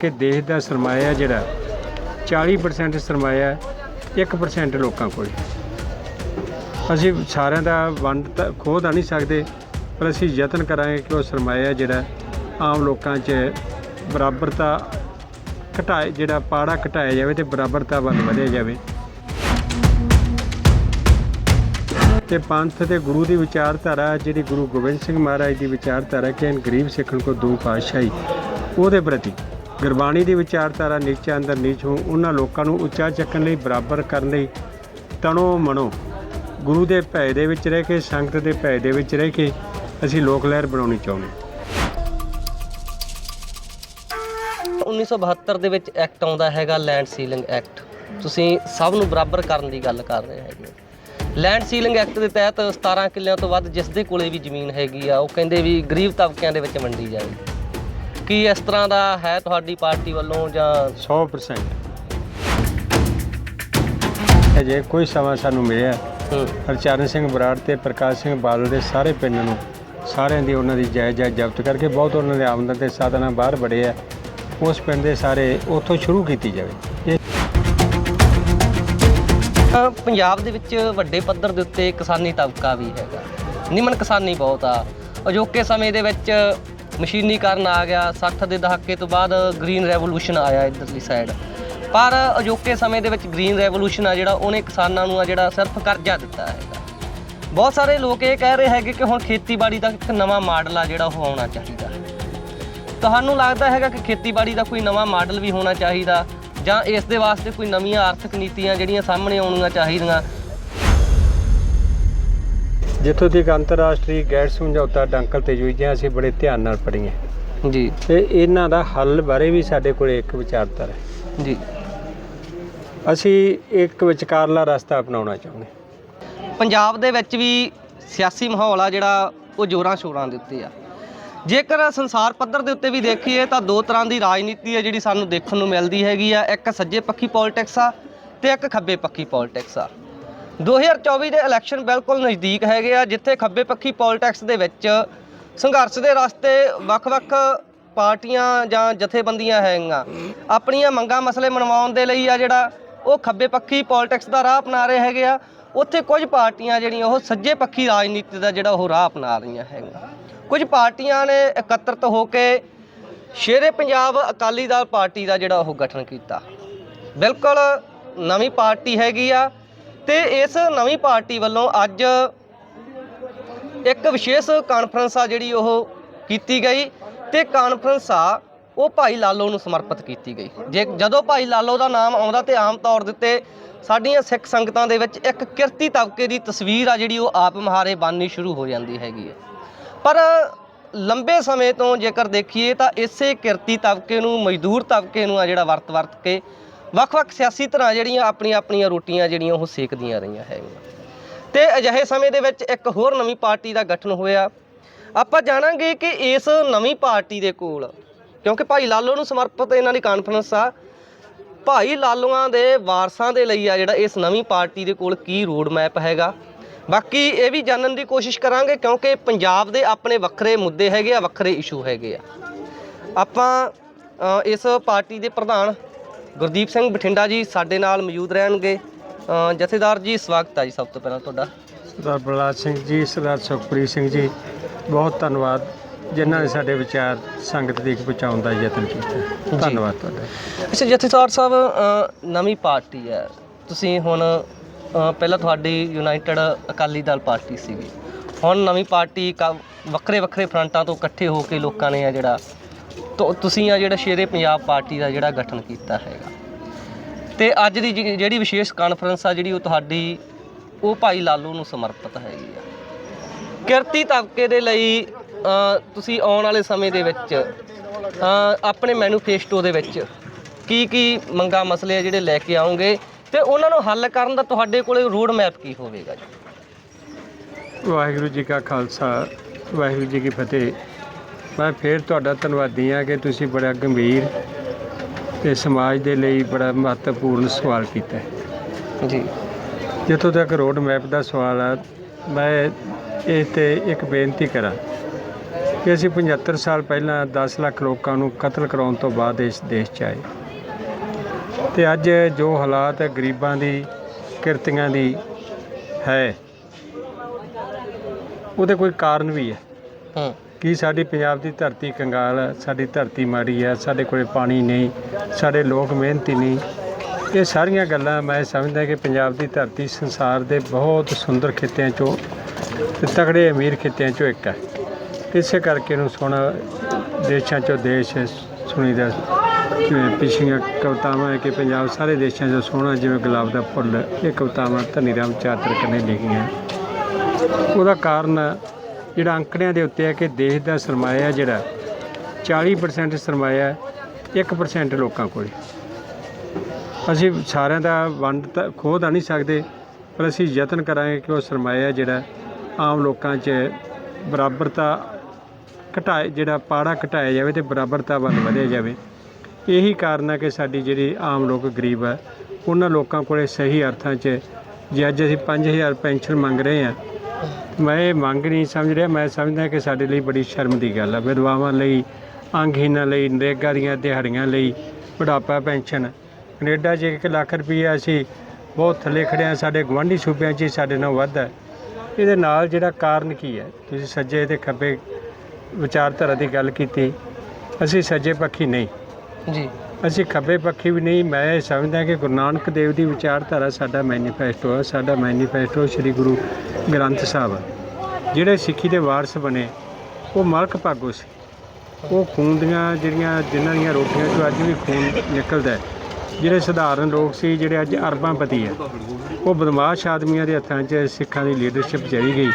ਕਿ ਦੇਸ਼ ਦਾ ਸਰਮਾਇਆ ਜਿਹੜਾ 40% ਸਰਮਾਇਆ 1% ਲੋਕਾਂ ਕੋਲ। ਅਸੀਂ ਸਾਰਿਆਂ ਦਾ ਵੰਡ ਤਾਂ ਖੋਹ ਤਾਂ ਨਹੀਂ ਸਕਦੇ, ਪਰ ਅਸੀਂ ਯਤਨ ਕਰਾਂਗੇ ਕਿ ਉਹ ਸਰਮਾਇਆ ਜਿਹੜਾ ਆਮ ਲੋਕਾਂ 'ਚ ਬਰਾਬਰਤਾ ਘਟਾਏ, ਜਿਹੜਾ ਪਾੜਾ ਘਟਾਇਆ ਜਾਵੇ ਤੇ ਬਰਾਬਰਤਾ ਵੱਲ ਵਧਿਆ ਜਾਵੇ। ਤੇ ਪੰਥ ਤੇ ਗੁਰੂ ਦੀ ਵਿਚਾਰਧਾਰਾ, ਜਿਹੜੀ ਗੁਰੂ ਗੋਬਿੰਦ ਸਿੰਘ ਮਹਾਰਾਜ ਦੀ ਵਿਚਾਰਧਾਰਾ ਕਿ ਗਰੀਬ ਸਿੱਖਣ ਕੋ ਦੋ ਪਾਤਸ਼ਾਹੀ, ਉਹਦੇ ਪ੍ਰਤੀ ਗੁਰਬਾਣੀ ਦੀ ਵਿਚਾਰਧਾਰਾ ਨੀਚਾ ਅੰਦਰ ਨੀਚ ਹੋ, ਉਹਨਾਂ ਲੋਕਾਂ ਨੂੰ ਉੱਚਾ ਚੱਕਣ ਲਈ, ਬਰਾਬਰ ਕਰਨ ਲਈ ਤਣੋ ਮਣੋ ਗੁਰੂ ਦੇ ਭੈ ਦੇ ਵਿੱਚ ਰਹਿ ਕੇ, ਸੰਗਤ ਦੇ ਭੈ ਦੇ ਵਿੱਚ ਰਹਿ ਕੇ ਅਸੀਂ ਲੋਕ ਲਹਿਰ ਬਣਾਉਣੀ ਚਾਹੁੰਦੇ 1972 ਦੇ ਵਿੱਚ ਐਕਟ ਆਉਂਦਾ ਹੈਗਾ, ਲੈਂਡ ਸੀਲਿੰਗ ਐਕਟ। ਤੁਸੀਂ ਸਭ ਨੂੰ ਬਰਾਬਰ ਕਰਨ ਦੀ ਗੱਲ ਕਰ ਰਹੇ ਹੈਗੇ ਲੈਂਡ ਸੀਲਿੰਗ ਐਕਟ ਦੇ ਤਹਿਤ 17 ਕਿੱਲਿਆਂ ਤੋਂ ਵੱਧ ਜਿਸ ਦੇ ਕੋਲੇ ਵੀ ਜ਼ਮੀਨ ਹੈਗੀ ਆ, ਉਹ ਕਹਿੰਦੇ ਵੀ ਗਰੀਬ ਤਬਕਿਆਂ ਦੇ ਵਿੱਚ ਵੰਡੀ ਜਾਵੇ ਕੀ ਇਸ ਤਰ੍ਹਾਂ ਦਾ ਹੈ ਤੁਹਾਡੀ ਪਾਰਟੀ ਵੱਲੋਂ ਜਾਂ 100% ਅਜੇ ਕੋਈ ਸਮਾਂ ਸਾਨੂੰ ਮਿਲਿਆ। ਹੂੰ, ਹਰਚਰਨ ਸਿੰਘ ਬਰਾੜ ਤੇ ਪ੍ਰਕਾਸ਼ ਸਿੰਘ ਬਾਦਲ ਦੇ ਸਾਰੇ ਪਿੰਡ ਨੂੰ ਸਾਰਿਆਂ ਦੀ ਉਹਨਾਂ ਦੀ ਜਾਇਦਾਦ ਜ਼ਬਤ ਕਰਕੇ ਬਹੁਤ ਉਹਨਾਂ ਦੇ ਆਮਦਨ ਦੇ ਸਾਧਨਾਂ ਬਾਹਰ ਬੜੇ ਆ ਉਸ ਪਿੰਡ ਦੇ ਸਾਰੇ ਉੱਥੋਂ ਸ਼ੁਰੂ ਕੀਤੀ ਜਾਵੇ। ਇਹ ਪੰਜਾਬ ਦੇ ਵਿੱਚ ਵੱਡੇ ਪੱਧਰ ਦੇ ਉੱਤੇ ਕਿਸਾਨੀ ਤਬਕਾ ਵੀ ਹੈਗਾ। ਨਿਮਨ ਕਿਸਾਨੀ ਬਹੁਤ ਆ। ਅਜੋਕੇ ਸਮੇਂ ਦੇ ਵਿੱਚ ਮਸ਼ੀਨੀਕਰਨ ਆ ਗਿਆ 60 ਦੇ ਦਹਾਕੇ ਤੋਂ ਬਾਅਦ ਗ੍ਰੀਨ ਰੈਵੋਲੂਸ਼ਨ ਆਇਆ ਇਧਰਲੀ ਸਾਈਡ ਪਰ ਅਜੋਕੇ ਸਮੇਂ ਦੇ ਵਿੱਚ ਗ੍ਰੀਨ ਰੈਵੋਲੂਸ਼ਨ ਆ ਜਿਹੜਾ, ਉਹਨੇ ਕਿਸਾਨਾਂ ਨੂੰ ਆ ਜਿਹੜਾ ਸਿਰਫ ਕਰਜ਼ਾ ਦਿੱਤਾ ਹੈਗਾ। ਬਹੁਤ ਸਾਰੇ ਲੋਕ ਇਹ ਕਹਿ ਰਹੇ ਹੈਗੇ ਕਿ ਹੁਣ ਖੇਤੀਬਾੜੀ ਦਾ ਇੱਕ ਨਵਾਂ ਮਾਡਲ ਆ ਜਿਹੜਾ ਉਹ ਆਉਣਾ ਚਾਹੀਦਾ। ਤੁਹਾਨੂੰ ਲੱਗਦਾ ਹੈਗਾ ਕਿ ਖੇਤੀਬਾੜੀ ਦਾ ਕੋਈ ਨਵਾਂ ਮਾਡਲ ਵੀ ਹੋਣਾ ਚਾਹੀਦਾ ਜਾਂ ਇਸ ਦੇ ਵਾਸਤੇ ਕੋਈ ਨਵੀਆਂ ਆਰਥਿਕ ਨੀਤੀਆਂ ਜਿਹੜੀਆਂ ਸਾਹਮਣੇ ਆਉਣੀਆਂ ਚਾਹੀਦੀਆਂ ਜਿੱਥੋਂ ਤੱਕ ਅੰਤਰਰਾਸ਼ਟਰੀ ਗੈਰ ਸਮਝੌਤਾ ਡੰਕਲ ਤੇ ਜੁਈਆਂ ਅਸੀਂ ਬੜੇ ਧਿਆਨ ਨਾਲ ਪੜ੍ਹੀਆਂ। ਜੀ। ਤੇ ਇਹਨਾਂ ਦਾ ਹੱਲ ਬਾਰੇ ਵੀ ਸਾਡੇ ਕੋਲ ਇੱਕ ਵਿਚਾਰਧਾਰਾ ਹੈ। ਜੀ। ਅਸੀਂ ਇੱਕ ਵਿਚਕਾਰਲਾ ਰਸਤਾ ਅਪਣਾਉਣਾ ਚਾਹੁੰਦੇ ਪੰਜਾਬ ਦੇ ਵਿੱਚ ਵੀ ਸਿਆਸੀ ਮਾਹੌਲ ਆ ਜਿਹੜਾ ਉਹ ਜੋਰਾਂ ਸ਼ੋਰਾਂ ਦੇ ਉੱਤੇ ਆ। ਜੇਕਰ ਸੰਸਾਰ ਪੱਧਰ ਦੇ ਉੱਤੇ ਵੀ ਦੇਖੀਏ ਤਾਂ ਦੋ ਤਰ੍ਹਾਂ ਦੀ ਰਾਜਨੀਤੀ ਹੈ ਜਿਹੜੀ ਸਾਨੂੰ ਦੇਖਣ ਨੂੰ ਮਿਲਦੀ ਹੈਗੀ ਆ। ਇੱਕ ਸੱਜੇ ਪੱਖੀ ਪੋਲਿਟਿਕਸ ਆ ਤੇ ਇੱਕ ਖੱਬੇ ਪੱਖੀ ਪੋਲਿਟਿਕਸ ਆ। 2024 ਦੇ ਇਲੈਕਸ਼ਨ ਬਿਲਕੁਲ ਨਜ਼ਦੀਕ ਹੈਗੇ ਆ, ਜਿੱਥੇ ਖੱਬੇ ਪੱਖੀ ਪੋਲਿਟਿਕਸ ਦੇ ਵਿੱਚ ਸੰਘਰਸ਼ ਦੇ ਰਸਤੇ ਵੱਖ-ਵੱਖ ਪਾਰਟੀਆਂ ਜਾਂ ਜਥੇਬੰਦੀਆਂ ਹੈਗੀਆਂ। ਆਪਣੀਆਂ ਮੰਗਾਂ ਮਸਲੇ ਮਨਵਾਉਣ ਦੇ ਲਈ ਆ ਜਿਹੜਾ ਉਹ ਖੱਬੇ ਪੱਖੀ ਪੋਲਿਟਿਕਸ ਦਾ ਰਾਹ ਅਪਣਾ ਰਹੇ ਹੈਗੇ ਆ। ਉੱਥੇ ਕੁਝ ਪਾਰਟੀਆਂ ਜਿਹੜੀਆਂ ਉਹ ਸੱਜੇ ਪੱਖੀ ਰਾਜਨੀਤੀ ਦਾ ਜਿਹੜਾ ਉਹ ਰਾਹ ਅਪਣਾ ਰਹੀਆਂ ਹੈਗੀਆਂ। ਕੁਝ ਪਾਰਟੀਆਂ ਨੇ ਇਕੱਤਰਤ ਹੋ ਕੇ ਸ਼ੇਰੇ ਪੰਜਾਬ ਅਕਾਲੀ ਦਲ ਪਾਰਟੀ ਦਾ ਜਿਹੜਾ ਉਹ ਗਠਨ ਕੀਤਾ। ਬਿਲਕੁਲ ਨਵੀਂ ਪਾਰਟੀ ਹੈਗੀ ਆ ਤੇ ਇਸ ਨਵੀਂ ਪਾਰਟੀ ਵੱਲੋਂ ਅੱਜ ਇੱਕ ਵਿਸ਼ੇਸ਼ ਕਾਨਫਰੰਸ ਆ ਜਿਹੜੀ ਉਹ ਕੀਤੀ ਗਈ ਤੇ ਕਾਨਫਰੰਸ ਆ, ਉਹ ਭਾਈ ਲਾਲੋ ਨੂੰ ਸਮਰਪਿਤ ਕੀਤੀ ਗਈ। ਜੇ ਜਦੋਂ ਭਾਈ ਲਾਲੋ ਦਾ ਨਾਮ ਆਉਂਦਾ ਤੇ ਆਮ ਤੌਰ ਦੇ ਉੱਤੇ ਸਾਡੀਆਂ ਸਿੱਖ ਸੰਗਤਾਂ ਦੇ ਵਿੱਚ ਇੱਕ ਕਿਰਤੀ ਤਬਕੇ ਦੀ ਤਸਵੀਰ ਆ ਜਿਹੜੀ ਉਹ ਆਪ ਮਹਾਰੇ ਬਾਨੀ ਸ਼ੁਰੂ ਹੋ ਜਾਂਦੀ ਹੈਗੀ ਹੈ। ਪਰ ਲੰਬੇ ਸਮੇਂ ਤੋਂ ਜੇਕਰ ਦੇਖੀਏ ਤਾਂ ਇਸੇ ਕਿਰਤੀ ਤਬਕੇ ਨੂੰ, ਮਜ਼ਦੂਰ ਤਬਕੇ ਨੂੰ ਆ ਜਿਹੜਾ ਵਰਤ ਵਰਤ ਕੇ ਵੱਖ-ਵੱਖ ਸਿਆਸੀ ਧਿਰਾਂ ਜਿਹੜੀਆਂ ਆਪਣੀਆਂ ਆਪਣੀਆਂ ਰੋਟੀਆਂ ਜਿਹੜੀਆਂ ਉਹ ਸੇਕਦੀਆਂ ਰਹੀਆਂ ਹੈਗੀਆਂ। ਤੇ ਅਜਿਹੇ ਸਮੇਂ ਦੇ ਵਿੱਚ ਇੱਕ ਹੋਰ ਨਵੀਂ ਪਾਰਟੀ ਦਾ ਗਠਨ ਹੋਇਆ। ਆਪਾਂ ਜਾਣਾਂਗੇ ਕਿ ਇਸ ਨਵੀਂ ਪਾਰਟੀ ਦੇ ਕੋਲ, ਕਿਉਂਕਿ ਭਾਈ ਲਾਲੋ ਨੂੰ ਸਮਰਪਿਤ ਇਹਨਾਂ ਦੀ ਕਾਨਫਰੰਸ ਆ, ਭਾਈ ਲਾਲੋਆਂ ਦੇ ਵਾਰਸਾਂ ਦੇ ਲਈ ਆ ਜਿਹੜਾ ਇਸ ਨਵੀਂ ਪਾਰਟੀ ਦੇ ਕੋਲ ਕੀ ਰੋਡ ਮੈਪ ਹੈਗਾ। ਬਾਕੀ ਇਹ ਵੀ ਜਾਣਨ ਦੀ ਕੋਸ਼ਿਸ਼ ਕਰਾਂਗੇ ਕਿਉਂਕਿ ਪੰਜਾਬ ਦੇ ਆਪਣੇ ਵੱਖਰੇ ਮੁੱਦੇ ਹੈਗੇ ਆ, ਵੱਖਰੇ ਇਸ਼ੂ ਹੈਗੇ ਆ। ਆਪਾਂ ਇਸ ਪਾਰਟੀ ਦੇ ਪ੍ਰਧਾਨ ਗੁਰਦੀਪ ਸਿੰਘ ਬਠਿੰਡਾ ਜੀ ਸਾਡੇ ਨਾਲ ਮੌਜੂਦ ਰਹਿਣਗੇ। ਅ, ਜਥੇਦਾਰ ਜੀ ਸਵਾਗਤ ਹੈ ਜੀ ਸਭ ਤੋਂ ਪਹਿਲਾਂ ਤੁਹਾਡਾ। ਸਰਦਾਰ ਬਲਰਾਜ ਸਿੰਘ ਜੀ ਸਰਦਾਰ ਸੁਖਪ੍ਰੀਤ ਸਿੰਘ ਜੀ ਬਹੁਤ ਧੰਨਵਾਦ ਜਿਨ੍ਹਾਂ ਨੇ ਸਾਡੇ ਵਿਚਾਰ ਸੰਗਤ ਤੱਕ ਪਹੁੰਚਾਉਣ ਦਾ ਯਤਨ ਕੀਤਾ। ਧੰਨਵਾਦ ਤੁਹਾਡਾ। ਅੱਛਾ ਜਥੇਦਾਰ ਸਾਹਿਬ ਅ, ਨਵੀਂ ਪਾਰਟੀ ਹੈ। ਤੁਸੀਂ ਹੁਣ ਅ, ਪਹਿਲਾਂ ਤੁਹਾਡੀ ਯੂਨਾਈਟਿਡ ਅਕਾਲੀ ਦਲ ਪਾਰਟੀ ਸੀਗੀ। ਹੁਣ ਨਵੀਂ ਪਾਰਟੀ ਵੱਖਰੇ ਵੱਖਰੇ ਫਰੰਟਾਂ ਤੋਂ ਇਕੱਠੇ ਹੋ ਕੇ ਲੋਕਾਂ ਨੇ ਆ ਜਿਹੜਾ ਤੋ ਤੁਸੀਂ ਆ ਜਿਹੜਾ ਸ਼ੇਰੇ ਪੰਜਾਬ ਪਾਰਟੀ ਦਾ ਜਿਹੜਾ ਗਠਨ ਕੀਤਾ ਹੈਗਾ। ਤੇ ਅੱਜ ਦੀ ਜਿ ਜਿਹੜੀ ਵਿਸ਼ੇਸ਼ ਕਾਨਫਰੰਸ ਆ ਜਿਹੜੀ ਉਹ ਤੁਹਾਡੀ ਉਹ ਭਾਈ ਲਾਲੂ ਨੂੰ ਸਮਰਪਿਤ ਹੈਗੀ ਆ। ਕਿਰਤੀ ਤਬਕੇ ਦੇ ਲਈ ਅ, ਤੁਸੀਂ ਆਉਣ ਵਾਲੇ ਸਮੇਂ ਦੇ ਵਿੱਚ ਅ, ਆਪਣੇ ਮੈਨੀਫੈਸਟੋ ਦੇ ਵਿੱਚ ਕੀ ਕੀ ਮੰਗਾ ਮਸਲੇ ਆ ਜਿਹੜੇ ਲੈ ਕੇ ਆਉਂਗੇ ਤੇ ਉਹਨਾਂ ਨੂੰ ਹੱਲ ਕਰਨ ਦਾ ਤੁਹਾਡੇ ਕੋਲੇ ਰੋਡ ਮੈਪ ਕੀ ਹੋਵੇਗਾ ਜੀ? ਵਾਹਿਗੁਰੂ ਜੀ ਕਾ ਖਾਲਸਾ ਵਾਹਿਗੁਰੂ ਜੀ ਕੀ ਫਤਿਹ। ਮੈਂ ਫੇਰ ਤੁਹਾਡਾ ਧੰਨਵਾਦੀ ਹਾਂ ਕਿ ਤੁਸੀਂ ਬੜਾ ਗੰਭੀਰ ਤੇ ਸਮਾਜ ਦੇ ਲਈ ਬੜਾ ਮਹੱਤਵਪੂਰਨ ਸਵਾਲ ਕੀਤਾ ਜੀ। ਜਿੱਥੋਂ ਤੱਕ ਰੋਡ ਮੈਪ ਦਾ ਸਵਾਲ ਆ ਮੈਂ ਇਹ ਤੇ ਇੱਕ ਬੇਨਤੀ ਕਰਾਂ ਕਿ ਅਸੀਂ 75 ਸਾਲ ਪਹਿਲਾਂ 10 ਲੱਖ ਲੋਕਾਂ ਨੂੰ ਕਤਲ ਕਰਾਉਣ ਤੋਂ ਬਾਅਦ ਇਸ ਦੇਸ਼ 'ਚ ਆਏ। ਤੇ ਅੱਜ ਜੋ ਹਾਲਾਤ ਹੈ ਗਰੀਬਾਂ ਦੀ ਕਿਰਤੀਆਂ ਦੀ ਹੈ ਉਹਦੇ ਕੋਈ ਕਾਰਨ ਵੀ ਹੈ। ਹੂੰ। ਕੀ ਸਾਡੀ ਪੰਜਾਬ ਦੀ ਧਰਤੀ ਕੰਗਾਲ ਹੈ, ਸਾਡੀ ਧਰਤੀ ਮਾੜੀ ਹੈ, ਸਾਡੇ ਕੋਲੇ ਪਾਣੀ ਨਹੀਂ, ਸਾਡੇ ਲੋਕ ਮਿਹਨਤੀ ਨਹੀਂ। ਇਹ ਸਾਰੀਆਂ ਗੱਲਾਂ ਮੈਂ ਸਮਝਦਾ ਕਿ ਪੰਜਾਬ ਦੀ ਧਰਤੀ ਸੰਸਾਰ ਦੇ ਬਹੁਤ ਸੁੰਦਰ ਖਿੱਤਿਆਂ ਚੋਂ ਤੇ ਤਗੜੇ ਅਮੀਰ ਖਿੱਤਿਆਂ ਚੋਂ ਇੱਕ ਹੈ। ਇਸੇ ਕਰਕੇ ਨੂੰ ਸੋਹਣਾ ਦੇਸ਼ਾਂ ਚੋਂ ਦੇਸ਼ ਸੁਣੀਦਾ ਜਿਵੇਂ ਪਿਛਲੀਆਂ ਕਵਿਤਾਵਾਂ ਹੈ ਕਿ ਪੰਜਾਬ ਸਾਰੇ ਦੇਸ਼ਾਂ 'ਚੋਂ ਸੋਹਣਾ, ਜਿਵੇਂ ਗੁਲਾਬ ਦਾ ਫੁੱਲ, ਇਹ ਕਵਿਤਾਵਾਂ ਧਨੀ ਰਾਮ ਚਾਤਰਕ ਨੇ ਲਿਖੀਆਂ। ਉਹਦਾ ਕਾਰਨ ਜਿਹੜਾ ਅੰਕੜਿਆਂ ਦੇ ਉੱਤੇ ਹੈ ਕਿ ਦੇਸ਼ ਦਾ ਸਰਮਾਇਆ ਜਿਹੜਾ 40% ਸਰਮਾਇਆ 1% ਲੋਕਾਂ ਕੋਲ। ਅਸੀਂ ਸਾਰਿਆਂ ਦਾ ਵੰਡ ਤਾਂ ਖੋਹ ਤਾਂ ਨਹੀਂ ਸਕਦੇ, ਪਰ ਅਸੀਂ ਯਤਨ ਕਰਾਂਗੇ ਕਿ ਉਹ ਸਰਮਾਇਆ ਜਿਹੜਾ ਆਮ ਲੋਕਾਂ 'ਚ ਬਰਾਬਰਤਾ ਘਟਾਏ, ਜਿਹੜਾ ਪਾੜਾ ਘਟਾਇਆ ਜਾਵੇ ਤੇ ਬਰਾਬਰਤਾ ਵੱਲ ਵਧਿਆ ਜਾਵੇ। ਇਹੀ ਕਾਰਨ ਹੈ ਕਿ ਸਾਡੀ ਜਿਹੜੀ ਆਮ ਲੋਕ ਗਰੀਬ ਹੈ ਉਹਨਾਂ ਲੋਕਾਂ ਕੋਲੇ ਸਹੀ ਅਰਥਾਂ 'ਚ ਜੇ ਅੱਜ ਅਸੀਂ 5000 ਪੈਨਸ਼ਨ ਮੰਗ ਰਹੇ ਹਾਂ ਮੈਂ ਇਹ ਮੰਗ ਨਹੀਂ ਸਮਝ ਰਿਹਾ, ਮੈਂ ਸਮਝਦਾ ਕਿ ਸਾਡੇ ਲਈ ਬੜੀ ਸ਼ਰਮ ਦੀ ਗੱਲ ਹੈ ਵਿਧਵਾਵਾਂ ਲਈ, ਅੰਗਹੀਣਾਂ ਲਈ, ਨਰੇਗਾ ਦੀਆਂ ਦਿਹਾੜੀਆਂ ਲਈ ਬੁਢਾਪਾ ਪੈਨਸ਼ਨ। ਕੈਨੇਡਾ 'ਚ 1 ਲੱਖ ਰੁਪਈਆ ਅਸੀਂ ਬਹੁਤ ਥੱਲੇ ਖੜੇ ਸਾਡੇ ਗਵਾਂਢੀ ਸੂਬਿਆਂ 'ਚ ਹੀ ਸਾਡੇ ਨਾਲ ਵੱਧ ਹੈ। ਇਹਦੇ ਨਾਲ ਜਿਹੜਾ ਕਾਰਨ ਕੀ ਹੈ? ਤੁਸੀਂ ਸੱਜੇ ਤੇ ਖੱਬੇ ਵਿਚਾਰਧਾਰਾ ਦੀ ਗੱਲ ਕੀਤੀ, ਅਸੀਂ ਸੱਜੇ ਪੱਖੀ ਨਹੀਂ। ਜੀ। ਅਸੀਂ ਖੱਬੇ ਪੱਖੀ ਵੀ ਨਹੀਂ ਮੈਂ ਇਹ ਸਮਝਦਾ ਕਿ ਗੁਰੂ ਨਾਨਕ ਦੇਵ ਦੀ ਵਿਚਾਰਧਾਰਾ ਸਾਡਾ ਮੈਨੀਫੈਸਟੋ ਹੈ ਸਾਡਾ ਮੈਨੀਫੈਸਟੋ ਸ੍ਰੀ ਗੁਰੂ ਗ੍ਰੰਥ ਸਾਹਿਬ ਹੈ। ਜਿਹੜੇ ਸਿੱਖੀ ਦੇ ਵਾਰਸ ਬਣੇ ਉਹ ਮਲਕ ਭਾਗੋ ਸੀ। ਉਹ ਖੂਨ ਦੀਆਂ ਜਿਹੜੀਆਂ ਜਿਨ੍ਹਾਂ ਦੀਆਂ ਰੋਟੀਆਂ ਚੋਂ ਅੱਜ ਵੀ ਖੂਨ ਨਿਕਲਦਾ ਹੈ ਜਿਹੜੇ ਸਧਾਰਨ ਲੋਕ ਸੀ ਜਿਹੜੇ ਅੱਜ ਅਰਬਾਂਪਤੀ ਹੈ ਉਹ ਬਦਮਾਸ਼ ਆਦਮੀਆਂ ਦੇ ਹੱਥਾਂ 'ਚ ਸਿੱਖਾਂ ਦੀ ਲੀਡਰਸ਼ਿਪ ਚਲੀ ਗਈ।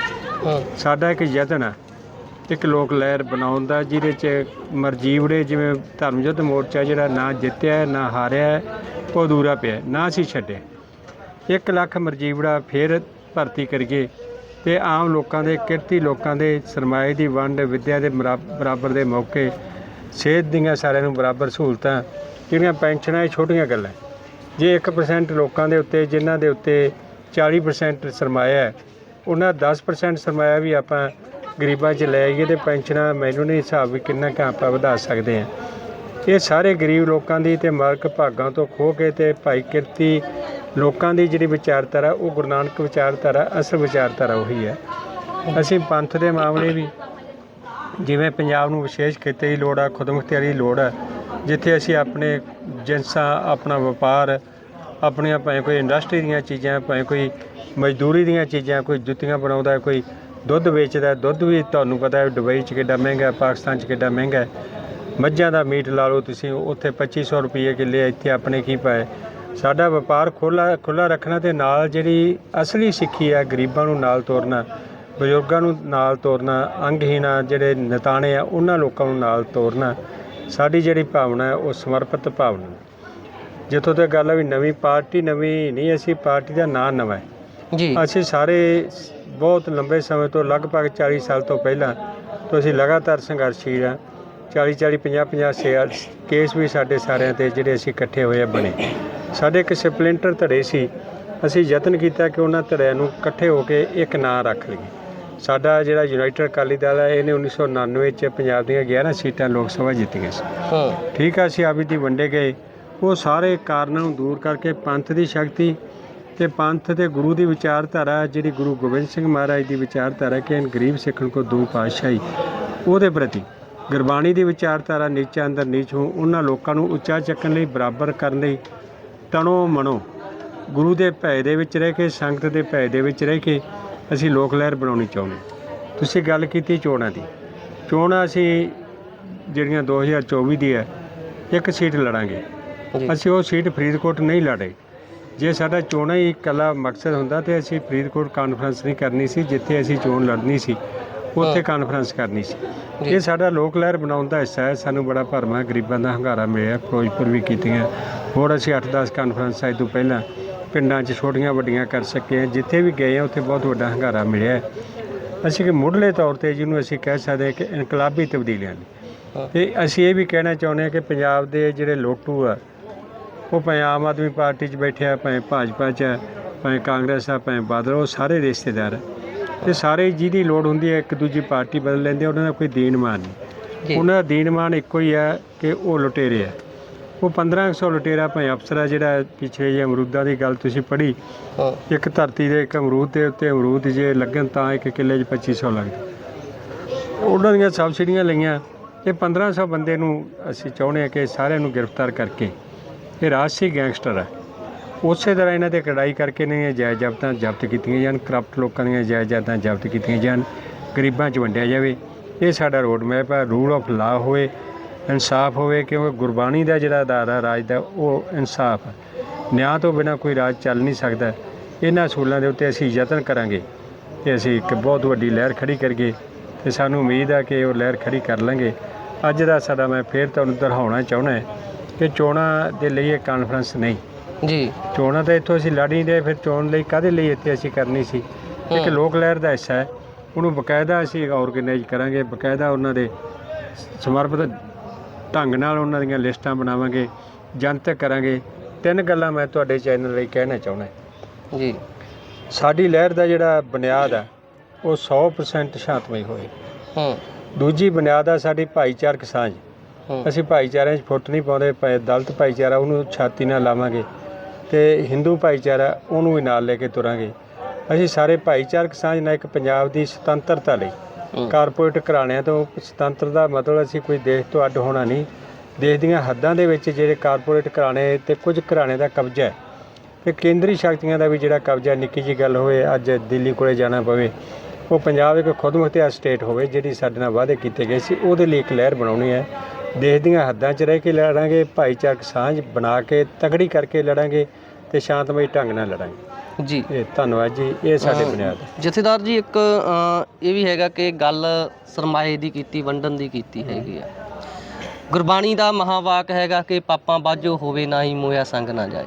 ਸਾਡਾ ਇੱਕ ਯਤਨ ਹੈ ਇੱਕ ਲੋਕ ਲਹਿਰ ਬਣਾਉਣ ਦਾ ਜਿਹਦੇ 'ਚ ਮਰਜੀਵੜੇ ਜਿਵੇਂ ਧਰਮ ਯੁੱਧ ਮੋਰਚਾ ਜਿਹੜਾ ਨਾ ਜਿੱਤਿਆ, ਨਾ ਹਾਰਿਆ, ਉਹ ਅਧੂਰਾ ਪਿਆ ਨਾ ਅਸੀਂ ਛੱਡਿਆ। 1 ਲੱਖ ਮਰਜੀਵੜਾ ਫਿਰ ਭਰਤੀ ਕਰੀਏ। ਤੇ ਆਮ ਲੋਕਾਂ ਦੇ, ਕਿਰਤੀ ਲੋਕਾਂ ਦੇ ਸਰਮਾਏ ਦੀ ਵੰਡ, ਵਿੱਦਿਆ ਦੇ ਮਰਾ- ਬਰਾਬਰ ਦੇ ਮੌਕੇ, ਸਿਹਤ ਦੀਆਂ ਸਾਰਿਆਂ ਨੂੰ ਬਰਾਬਰ ਸਹੂਲਤਾਂ, ਜਿਹੜੀਆਂ ਪੈਨਸ਼ਨਾਂ, ਇਹ ਛੋਟੀਆਂ ਗੱਲਾਂ ਜੇ 1% ਲੋਕਾਂ ਦੇ ਉੱਤੇ, ਜਿਨ੍ਹਾਂ ਦੇ ਉੱਤੇ 40% ਸਰਮਾਇਆ ਹੈ, ਉਹਨਾਂ 10% ਸਰਮਾਇਆ ਵੀ ਆਪਾਂ ਗਰੀਬਾਂ 'ਚ ਲੈ ਜਾਈਏ ਤੇ ਪੈਨਸ਼ਨਾਂ ਮੈਨੂੰ ਨਹੀਂ ਹਿਸਾਬ ਵੀ ਕਿੰਨਾ ਕੁ ਆਪਾਂ ਵਧਾ ਸਕਦੇ ਹਾਂ। ਇਹ ਸਾਰੇ ਗਰੀਬ ਲੋਕਾਂ ਦੀ ਤੇ ਮਾਲਕ ਭਾਗਾਂ ਤੋਂ ਖੋ ਕੇ ਤੇ ਭਾਈ ਕਿਰਤੀ ਲੋਕਾਂ ਦੀ ਜਿਹੜੀ ਵਿਚਾਰਧਾਰਾ, ਉਹ ਗੁਰੂ ਨਾਨਕ ਵਿਚਾਰਧਾਰਾ, ਅਸਲ ਵਿਚਾਰਧਾਰਾ ਉਹੀ ਹੈ। ਅਸੀਂ ਪੰਥ ਦੇ ਮਾਮਲੇ ਵੀ ਜਿਵੇਂ ਪੰਜਾਬ ਨੂੰ ਵਿਸ਼ੇਸ਼ ਖੇਤੇ ਦੀ ਲੋੜ ਆ ਖੁਦਮੁਖਤਿਆਰੀ ਦੀ ਲੋੜ ਆ, ਜਿੱਥੇ ਅਸੀਂ ਆਪਣੇ ਜਿੰਸਾਂ ਆਪਣਾ ਵਪਾਰ, ਆਪਣੀਆਂ ਭਾਵੇਂ ਕੋਈ ਇੰਡਸਟਰੀ ਦੀਆਂ ਚੀਜ਼ਾਂ, ਭਾਵੇਂ ਕੋਈ ਮਜ਼ਦੂਰੀ ਦੀਆਂ ਚੀਜ਼ਾਂ, ਕੋਈ ਜੁੱਤੀਆਂ ਬਣਾਉਂਦਾ, ਕੋਈ ਦੁੱਧ ਵੇਚਦਾ ਦੁੱਧ ਵੀ ਤੁਹਾਨੂੰ ਪਤਾ ਹੈ ਦੁਬਈ 'ਚ ਕਿੱਡਾ ਮਹਿੰਗਾ ਹੈ, ਪਾਕਿਸਤਾਨ 'ਚ ਕਿੱਡਾ ਮਹਿੰਗਾ ਹੈ। ਮੱਝਾਂ ਦਾ ਮੀਟ ਲਾ ਲਓ ਤੁਸੀਂ ਉੱਥੇ 2500 ਰੁਪਏ ਕਿੱਲੇ ਇੱਥੇ ਆਪਣੇ ਕੀ ਪਾਏ। ਸਾਡਾ ਵਪਾਰ ਖੋਲਾ ਖੁੱਲਾ ਰੱਖਣਾ ਤੇ ਨਾਲ ਜਿਹੜੀ ਅਸਲੀ ਸਿੱਖੀ ਹੈ ਗਰੀਬਾਂ ਨੂੰ ਨਾਲ ਤੋਰਨਾ ਬਜ਼ੁਰਗਾਂ ਨੂੰ ਨਾਲ ਤੋਰਨਾ ਅੰਗਹੀਣਾ ਜਿਹੜੇ ਨਤਾਣੇ ਆ ਉਹਨਾਂ ਲੋਕਾਂ ਨੂੰ ਨਾਲ ਤੋਰਨਾ ਸਾਡੀ ਜਿਹੜੀ ਭਾਵਨਾ ਹੈ ਉਹ ਸਮਰਪਿਤ ਭਾਵਨਾ ਜਿੱਥੋਂ ਤੱਕ ਗੱਲ ਹੈ ਵੀ ਨਵੀਂ ਪਾਰਟੀ ਨਵੀਂ ਨਹੀਂ ਅਸੀਂ ਪਾਰਟੀ ਦਾ ਨਾਂ ਨਵਾਂ ਹੈ। ਜੀ। ਅਸੀਂ ਸਾਰੇ ਬਹੁਤ ਲੰਬੇ ਸਮੇਂ ਤੋਂ ਲਗਭਗ 40 ਸਾਲ ਤੋਂ ਪਹਿਲਾਂ ਤੋਂ ਅਸੀਂ ਲਗਾਤਾਰ ਸੰਘਰਸ਼ੀਲ ਹਾਂ। 40 40 50 50 ਕੇਸ ਵੀ ਸਾਡੇ ਸਾਰਿਆਂ ਤੇ ਜਿਹੜੇ ਅਸੀਂ ਇਕੱਠੇ ਹੋਏ ਆ ਬਣੇ। ਸਾਡੇ ਇੱਕ ਸਪਲਿੰਟਰ ਧੜੇ ਸੀ। ਅਸੀਂ ਯਤਨ ਕੀਤਾ ਕਿ ਉਹਨਾਂ ਧੜਿਆਂ ਨੂੰ ਇਕੱਠੇ ਹੋ ਕੇ ਇੱਕ ਨਾਂ ਰੱਖ ਲਈਏ। ਸਾਡਾ ਜਿਹੜਾ ਯੂਨਾਈਟਿਡ ਅਕਾਲੀ ਦਲ ਹੈ ਇਹਨੇ 1999 ਚ ਪੰਜਾਬ ਦੀਆਂ 11 ਸੀਟਾਂ ਲੋਕ ਸਭਾ ਜਿੱਤੀਆਂ ਸੀ। ਹੂੰ। ਠੀਕ ਆ ਅਸੀਂ ਆਪ ਦੀ ਵੰਡੇ ਗਏ। ਉਹ ਸਾਰੇ ਕਾਰਨਾਂ ਨੂੰ ਦੂਰ ਕਰਕੇ ਪੰਥ ਦੀ ਸ਼ਕਤੀ ਤੇ ਪੰਥ ਤੇ ਗੁਰੂ ਦੀ ਵਿਚਾਰਧਾਰਾ ਜਿਹੜੀ ਗੁਰੂ ਗੋਬਿੰਦ ਸਿੰਘ ਮਹਾਰਾਜ ਦੀ ਵਿਚਾਰਧਾਰਾ ਕਿ ਗਰੀਬ ਸਿੱਖਣ ਕੋ ਦੋ ਪਾਤਸ਼ਾਹੀ ਉਹਦੇ ਪ੍ਰਤੀ ਗੁਰਬਾਣੀ ਦੀ ਵਿਚਾਰਧਾਰਾ ਨੀਚਾ ਅੰਦਰ ਨੀਚ ਹੋ ਉਹਨਾਂ ਲੋਕਾਂ ਨੂੰ ਉੱਚਾ ਚੱਕਣ ਲਈ ਬਰਾਬਰ ਕਰਨ ਲਈ ਤਣੋ ਮਨੋ ਗੁਰੂ ਦੇ ਭੈ ਦੇ ਵਿੱਚ ਰਹਿ ਕੇ ਸੰਗਤ ਦੇ ਭੈ ਦੇ ਵਿੱਚ ਰਹਿ ਕੇ ਅਸੀਂ ਲੋਕ ਲਹਿਰ ਬਣਾਉਣੀ ਚਾਹੁੰਦੇ ਤੁਸੀਂ ਗੱਲ ਕੀਤੀ ਚੋਣਾਂ ਦੀ। ਚੋਣਾਂ ਅਸੀਂ ਜਿਹੜੀਆਂ 2024 ਦੀ ਹੈ ਇੱਕ ਸੀਟ ਲੜਾਂਗੇ। ਅਸੀਂ ਉਹ ਸੀਟ ਫਰੀਦਕੋਟ ਨਹੀਂ ਲੜੇ ਜੇ ਸਾਡਾ ਚੋਣਾਂ ਹੀ ਇਕੱਲਾ ਮਕਸਦ ਹੁੰਦਾ ਤੇ ਅਸੀਂ ਫਰੀਦਕੋਟ ਕਾਨਫਰੰਸ ਨਹੀਂ ਕਰਨੀ ਸੀ ਜਿੱਥੇ ਅਸੀਂ ਚੋਣ ਲੜਨੀ ਸੀ ਉੱਥੇ ਹਾਂ। ਕਾਨਫਰੰਸ ਕਰਨੀ ਸੀ। ਇਹ ਸਾਡਾ ਲੋਕ ਲਹਿਰ ਬਣਾਉਣ ਦਾ ਹਿੱਸਾ ਹੈ ਸਾਨੂੰ ਬੜਾ ਭਰਮਾ ਗਰੀਬਾਂ ਦਾ ਹੰਗਾਰਾ ਮਿਲਿਆ ਫਿਰੋਜ਼ਪੁਰ ਵੀ ਕੀਤੀਆਂ ਹੋਰ ਅਸੀਂ 8-10 ਕਾਨਫਰੰਸਾਂ ਇਹ ਤੋਂ ਪਹਿਲਾਂ ਪਿੰਡਾਂ 'ਚ ਛੋਟੀਆਂ ਵੱਡੀਆਂ ਕਰ ਸਕੇ ਹਾਂ ਜਿੱਥੇ ਵੀ ਗਏ ਹਾਂ ਉੱਥੇ ਬਹੁਤ ਵੱਡਾ ਹੰਗਾਰਾ ਮਿਲਿਆ ਹੈ। ਅਸੀਂ ਕਿ ਮੁੱਢਲੇ ਤੌਰ ਤੇ ਜਿਹਨੂੰ ਅਸੀਂ ਕਹਿ ਸਕਦੇ ਹਾਂ ਕਿ ਇਨਕਲਾਬੀ ਤਬਦੀਲੀਆਂ ਨੇ ਹਾਂ। ਤੇ ਅਸੀਂ ਇਹ ਵੀ ਕਹਿਣਾ ਚਾਹੁੰਦੇ ਹਾਂ ਕਿ ਪੰਜਾਬ ਦੇ ਜਿਹੜੇ ਲੋਟੂ ਆ ਉਹ ਭਾਵੇਂ ਆਮ ਆਦਮੀ ਪਾਰਟੀ 'ਚ ਬੈਠੇ ਆ ਭਾਵੇਂ ਭਾਜਪਾ 'ਚ ਆ ਭਾਵੇਂ ਕਾਂਗਰਸ ਆ ਭਾਵੇਂ ਬਾਦਲ ਉਹ ਸਾਰੇ ਰਿਸ਼ਤੇਦਾਰ ਆ। ਤੇ ਸਾਰੇ ਜਿਹਦੀ ਲੋੜ ਹੁੰਦੀ ਹੈ ਇੱਕ ਦੂਜੀ ਪਾਰਟੀ ਬਦਲ ਲੈਂਦੇ ਆ, ਉਹਨਾਂ ਦਾ ਕੋਈ ਦੀਨਮਾਨ ਨਹੀਂ। ਜੀ। ਉਹਨਾਂ ਦਾ ਦੀਨਮਾਨ ਇੱਕੋ ਹੀ ਹੈ ਕਿ ਉਹ ਲੁਟੇਰੇ ਆ। ਉਹ 1500 ਲੁਟੇਰਾ ਭਾਵੇਂ ਅਫਸਰ ਆ ਜਿਹੜਾ ਪਿਛਲੇ ਜੇ ਅਮਰੂਦਾਂ ਦੀ ਗੱਲ ਤੁਸੀਂ ਪੜ੍ਹੀ ਇੱਕ ਧਰਤੀ ਦੇ ਇੱਕ ਅਮਰੂਦ ਦੇ ਉੱਤੇ ਅਮਰੂਦ ਜੇ ਲੱਗਣ ਤਾਂ ਇੱਕ ਕਿੱਲੇ 'ਚ 2500 ਲੱਗਦਾ। ਉਹਨਾਂ ਦੀਆਂ ਸਬਸਿਡੀਆਂ ਲਈਆਂ। ਇਹ 1500 ਬੰਦੇ ਨੂੰ ਅਸੀਂ ਚਾਹੁੰਦੇ ਹਾਂ ਕਿ ਸਾਰਿਆਂ ਨੂੰ ਗ੍ਰਿਫਤਾਰ ਕਰਕੇ ਇਹ ਰਾਜਸੀ ਗੈਂਗਸਟਰ ਹੈ। ਉਸੇ ਤਰ੍ਹਾਂ ਇਹਨਾਂ ਤੇ ਕੜਾਈ ਕਰਕੇ ਇਹਨਾਂ ਦੀਆਂ ਜਾਇਦਾਦਾਂ ਜ਼ਬਤ ਕੀਤੀਆਂ ਜਾਣ, ਕਰਪਟ ਲੋਕਾਂ ਦੀਆਂ ਜਾਇਦਾਦਾਂ ਜ਼ਬਤ ਕੀਤੀਆਂ ਜਾਣ, ਗਰੀਬਾਂ 'ਚ ਵੰਡਿਆ ਜਾਵੇ। ਇਹ ਸਾਡਾ ਰੋਡ ਮੈਪ ਹੈ। ਰੂਲ ਆਫ ਲਾ ਹੋਵੇ, ਇਨਸਾਫ ਹੋਵੇ, ਕਿਉਂਕਿ ਗੁਰਬਾਣੀ ਦਾ ਜਿਹੜਾ ਆਧਾਰ ਹੈ, ਰਾਜ ਦਾ, ਉਹ ਇਨਸਾਫ ਹੈ। ਨਿਆਂ ਤੋਂ ਬਿਨਾ ਕੋਈ ਰਾਜ ਚੱਲ ਨਹੀਂ ਸਕਦਾ। ਇਹਨਾਂ ਅਸੂਲਾਂ ਦੇ ਉੱਤੇ ਅਸੀਂ ਯਤਨ ਕਰਾਂਗੇ ਕਿ ਅਸੀਂ ਇੱਕ ਬਹੁਤ ਵੱਡੀ ਲਹਿਰ ਖੜੀ ਕਰੀਏ ਤੇ ਸਾਨੂੰ ਉਮੀਦ ਹੈ ਕਿ ਉਹ ਲਹਿਰ ਖੜੀ ਕਰ ਲਾਂਗੇ ਅੱਜ ਦਾ ਸਾਡਾ ਮੈਂ ਫੇਰ ਤੁਹਾਨੂੰ ਦੁਹਰਾਉਣਾ ਚਾਹੁੰਦਾ ਕਿ ਚੋਣਾਂ ਦੇ ਲਈ ਇਹ ਕਾਨਫਰੰਸ ਨਹੀਂ। ਜੀ। ਚੋਣਾਂ ਤਾਂ ਇੱਥੋਂ ਅਸੀਂ ਲੜ ਦੇ ਫਿਰ ਚੋਣ ਲਈ ਕਾਹਦੇ ਲਈ ਇੱਥੇ ਅਸੀਂ ਕਰਨੀ ਸੀ? ਇੱਕ। ਲੋਕ ਲਹਿਰ ਦਾ ਹਿੱਸਾ ਹੈ। ਉਹਨੂੰ ਬਕਾਇਦਾ ਅਸੀਂ ਆਰਗੇਨਾਈਜ਼ ਕਰਾਂਗੇ ਬਕਾਇਦਾ ਉਹਨਾਂ ਦੇ ਸਮਰਪਿਤ ਢੰਗ ਨਾਲ ਉਹਨਾਂ ਦੀਆਂ ਲਿਸਟਾਂ ਬਣਾਵਾਂਗੇ ਜਨਤਕ ਕਰਾਂਗੇ। ਤਿੰਨ ਗੱਲਾਂ ਮੈਂ ਤੁਹਾਡੇ ਚੈਨਲ ਲਈ ਕਹਿਣਾ ਚਾਹੁੰਦਾ। ਜੀ। ਸਾਡੀ ਲਹਿਰ ਦਾ ਜਿਹੜਾ ਬੁਨਿਆਦ ਹੈ ਉਹ 100% ਸ਼ਾਂਤਮਈ ਹੋਏ। ਹੂੰ। ਦੂਜੀ ਬੁਨਿਆਦ ਆ ਸਾਡੀ ਭਾਈਚਾਰਕ ਸਾਂਝ। ਹੂੰ ਅਸੀਂ ਭਾਈਚਾਰਿਆਂ 'ਚ ਫੁੱਟ ਨਹੀਂ ਪਾਉਂਦੇ ਭਾਵੇਂ ਦਲਿਤ ਭਾਈਚਾਰਾ ਉਹਨੂੰ ਛਾਤੀ ਨਾਲ ਲਾਵਾਂਗੇ ਤੇ ਹਿੰਦੂ ਭਾਈਚਾਰਾ ਉਹਨੂੰ ਵੀ ਨਾਲ ਲੈ ਕੇ ਤੁਰਾਂਗੇ। ਅਸੀਂ ਸਾਰੇ ਭਾਈਚਾਰਕ ਸਾਂਝ ਨਾਲ ਇੱਕ ਪੰਜਾਬ ਦੀ ਸੁਤੰਤਰਤਾ ਲਈ। ਕਾਰਪੋਰੇਟ ਘਰਾਣਿਆਂ ਤੋਂ ਸੁਤੰਤਰ ਦਾ ਮਤਲਬ ਅਸੀਂ ਕੋਈ ਦੇਸ਼ ਤੋਂ ਅੱਡ ਹੋਣਾ ਨਹੀਂ। ਦੇਸ਼ ਦੀਆਂ ਹੱਦਾਂ ਦੇ ਵਿੱਚ ਜਿਹੜੇ ਕਾਰਪੋਰੇਟ ਘਰਾਣੇ ਤੇ ਕੁਝ ਘਰਾਣੇ ਦਾ ਕਬਜ਼ਾ ਹੈ ਤੇ ਕੇਂਦਰੀ ਸ਼ਕਤੀਆਂ ਦਾ ਵੀ ਜਿਹੜਾ ਕਬਜ਼ਾ ਨਿੱਕੀ ਜੀ ਗੱਲ ਹੋਵੇ ਅੱਜ ਦਿੱਲੀ ਕੋਲੇ ਜਾਣਾ ਪਵੇ ਉਹ ਪੰਜਾਬ ਇੱਕ ਖੁਦਮੁਖਤਿਆਰ ਸਟੇਟ ਹੋਵੇ ਜਿਹੜੀ ਸਾਡੇ ਨਾਲ ਵਾਅਦੇ ਕੀਤੇ ਗਏ ਸੀ ਉਹਦੇ ਲਈ ਇੱਕ ਲਹਿਰ ਬਣਾਉਣੀ ਹੈ। ਦੇਸ਼ ਦੀਆਂ ਹੱਦਾਂ 'ਚ ਰਹਿ ਕੇ ਲੜਾਂਗੇ ਭਾਈਚਾਰਕ ਸਾਂਝ ਬਣਾ ਕੇ ਤਗੜੀ ਕਰਕੇ ਲੜਾਂਗੇ ਤੇ ਸ਼ਾਂਤਮਈ ਢੰਗ ਨਾਲ ਲੜਾਂਗੇ। ਜੀ। ਇਹ ਧੰਨਵਾਦ ਜੀ ਇਹ ਸਾਡੇ ਬੁਨਿਆਦ ਹੈ। ਜਥੇਦਾਰ ਜੀ ਇੱਕ ਇਹ ਵੀ ਹੈਗਾ ਕਿ ਗੱਲ ਸਰਮਾਏ ਦੀ ਕੀਤੀ ਵੰਡਣ ਦੀ ਕੀਤੀ ਹੈਗੀ ਆ। ਗੁਰਬਾਣੀ ਦਾ ਮਹਾਵਾਕ ਹੈਗਾ ਕਿ ਪਾਪਾਂ ਬਾਝੋ ਹੋਵੇ ਨਾ ਹੀ ਮੋਇਆ ਸੰਗ ਨਾ ਜਾਏ।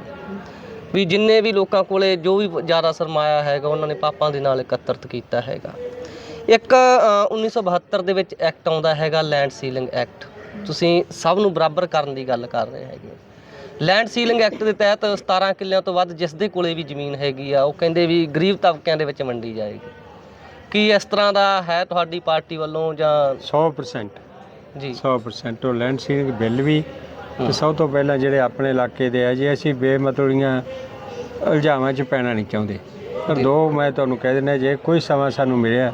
ਵੀ ਜਿੰਨੇ ਵੀ ਲੋਕਾਂ ਕੋਲੇ ਜੋ ਵੀ ਜ਼ਿਆਦਾ ਸਰਮਾਇਆ ਹੈਗਾ ਉਹਨਾਂ ਨੇ ਪਾਪਾਂ ਦੇ ਨਾਲ ਇਕੱਤਰਤ ਕੀਤਾ ਹੈਗਾ। ਇੱਕ ਅਹ, 1972 ਦੇ ਵਿੱਚ ਐਕਟ ਆਉਂਦਾ ਹੈਗਾ ਲੈਂਡ ਸੀਲਿੰਗ ਐਕਟ। ਤੁਸੀਂ ਸਭ ਨੂੰ ਬਰਾਬਰ ਕਰਨ ਦੀ ਗੱਲ ਕਰ ਰਹੇ ਹੈਗੇ ਲੈਂਡ ਸੀਲਿੰਗ ਐਕਟ ਦੇ ਤਹਿਤ 17 ਕਿੱਲਿਆਂ ਤੋਂ ਵੱਧ ਜਿਸ ਦੇ ਕੋਲੇ ਵੀ ਜ਼ਮੀਨ ਹੈਗੀ ਆ ਉਹ ਕਹਿੰਦੇ ਵੀ ਗਰੀਬ ਤਬਕਿਆਂ ਦੇ ਵਿੱਚ ਵੰਡੀ ਜਾਏਗੀ। ਕੀ ਇਸ ਤਰ੍ਹਾਂ ਦਾ ਹੈ ਤੁਹਾਡੀ ਪਾਰਟੀ ਵੱਲੋਂ ਜਾਂ? 100% ਜੀ। 100% ਉਹ ਲੈਂਡ ਸੀਲਿੰਗ ਬਿੱਲ ਵੀ। ਤੇ ਸਭ ਤੋਂ ਪਹਿਲਾਂ ਜਿਹੜੇ ਆਪਣੇ ਇਲਾਕੇ ਦੇ ਆ ਜੀ ਅਸੀਂ ਬੇਮਤਲਬੀਆਂ ਇਲਜ਼ਾਮਾਂ 'ਚ ਪੈਣਾ ਨਹੀਂ ਚਾਹੁੰਦੇ। ਪਰ ਦੋ ਮੈਂ ਤੁਹਾਨੂੰ ਕਹਿ ਦਿੰਦਾ ਜੇ ਕੋਈ ਸਮਾਂ ਸਾਨੂੰ ਮਿਲਿਆ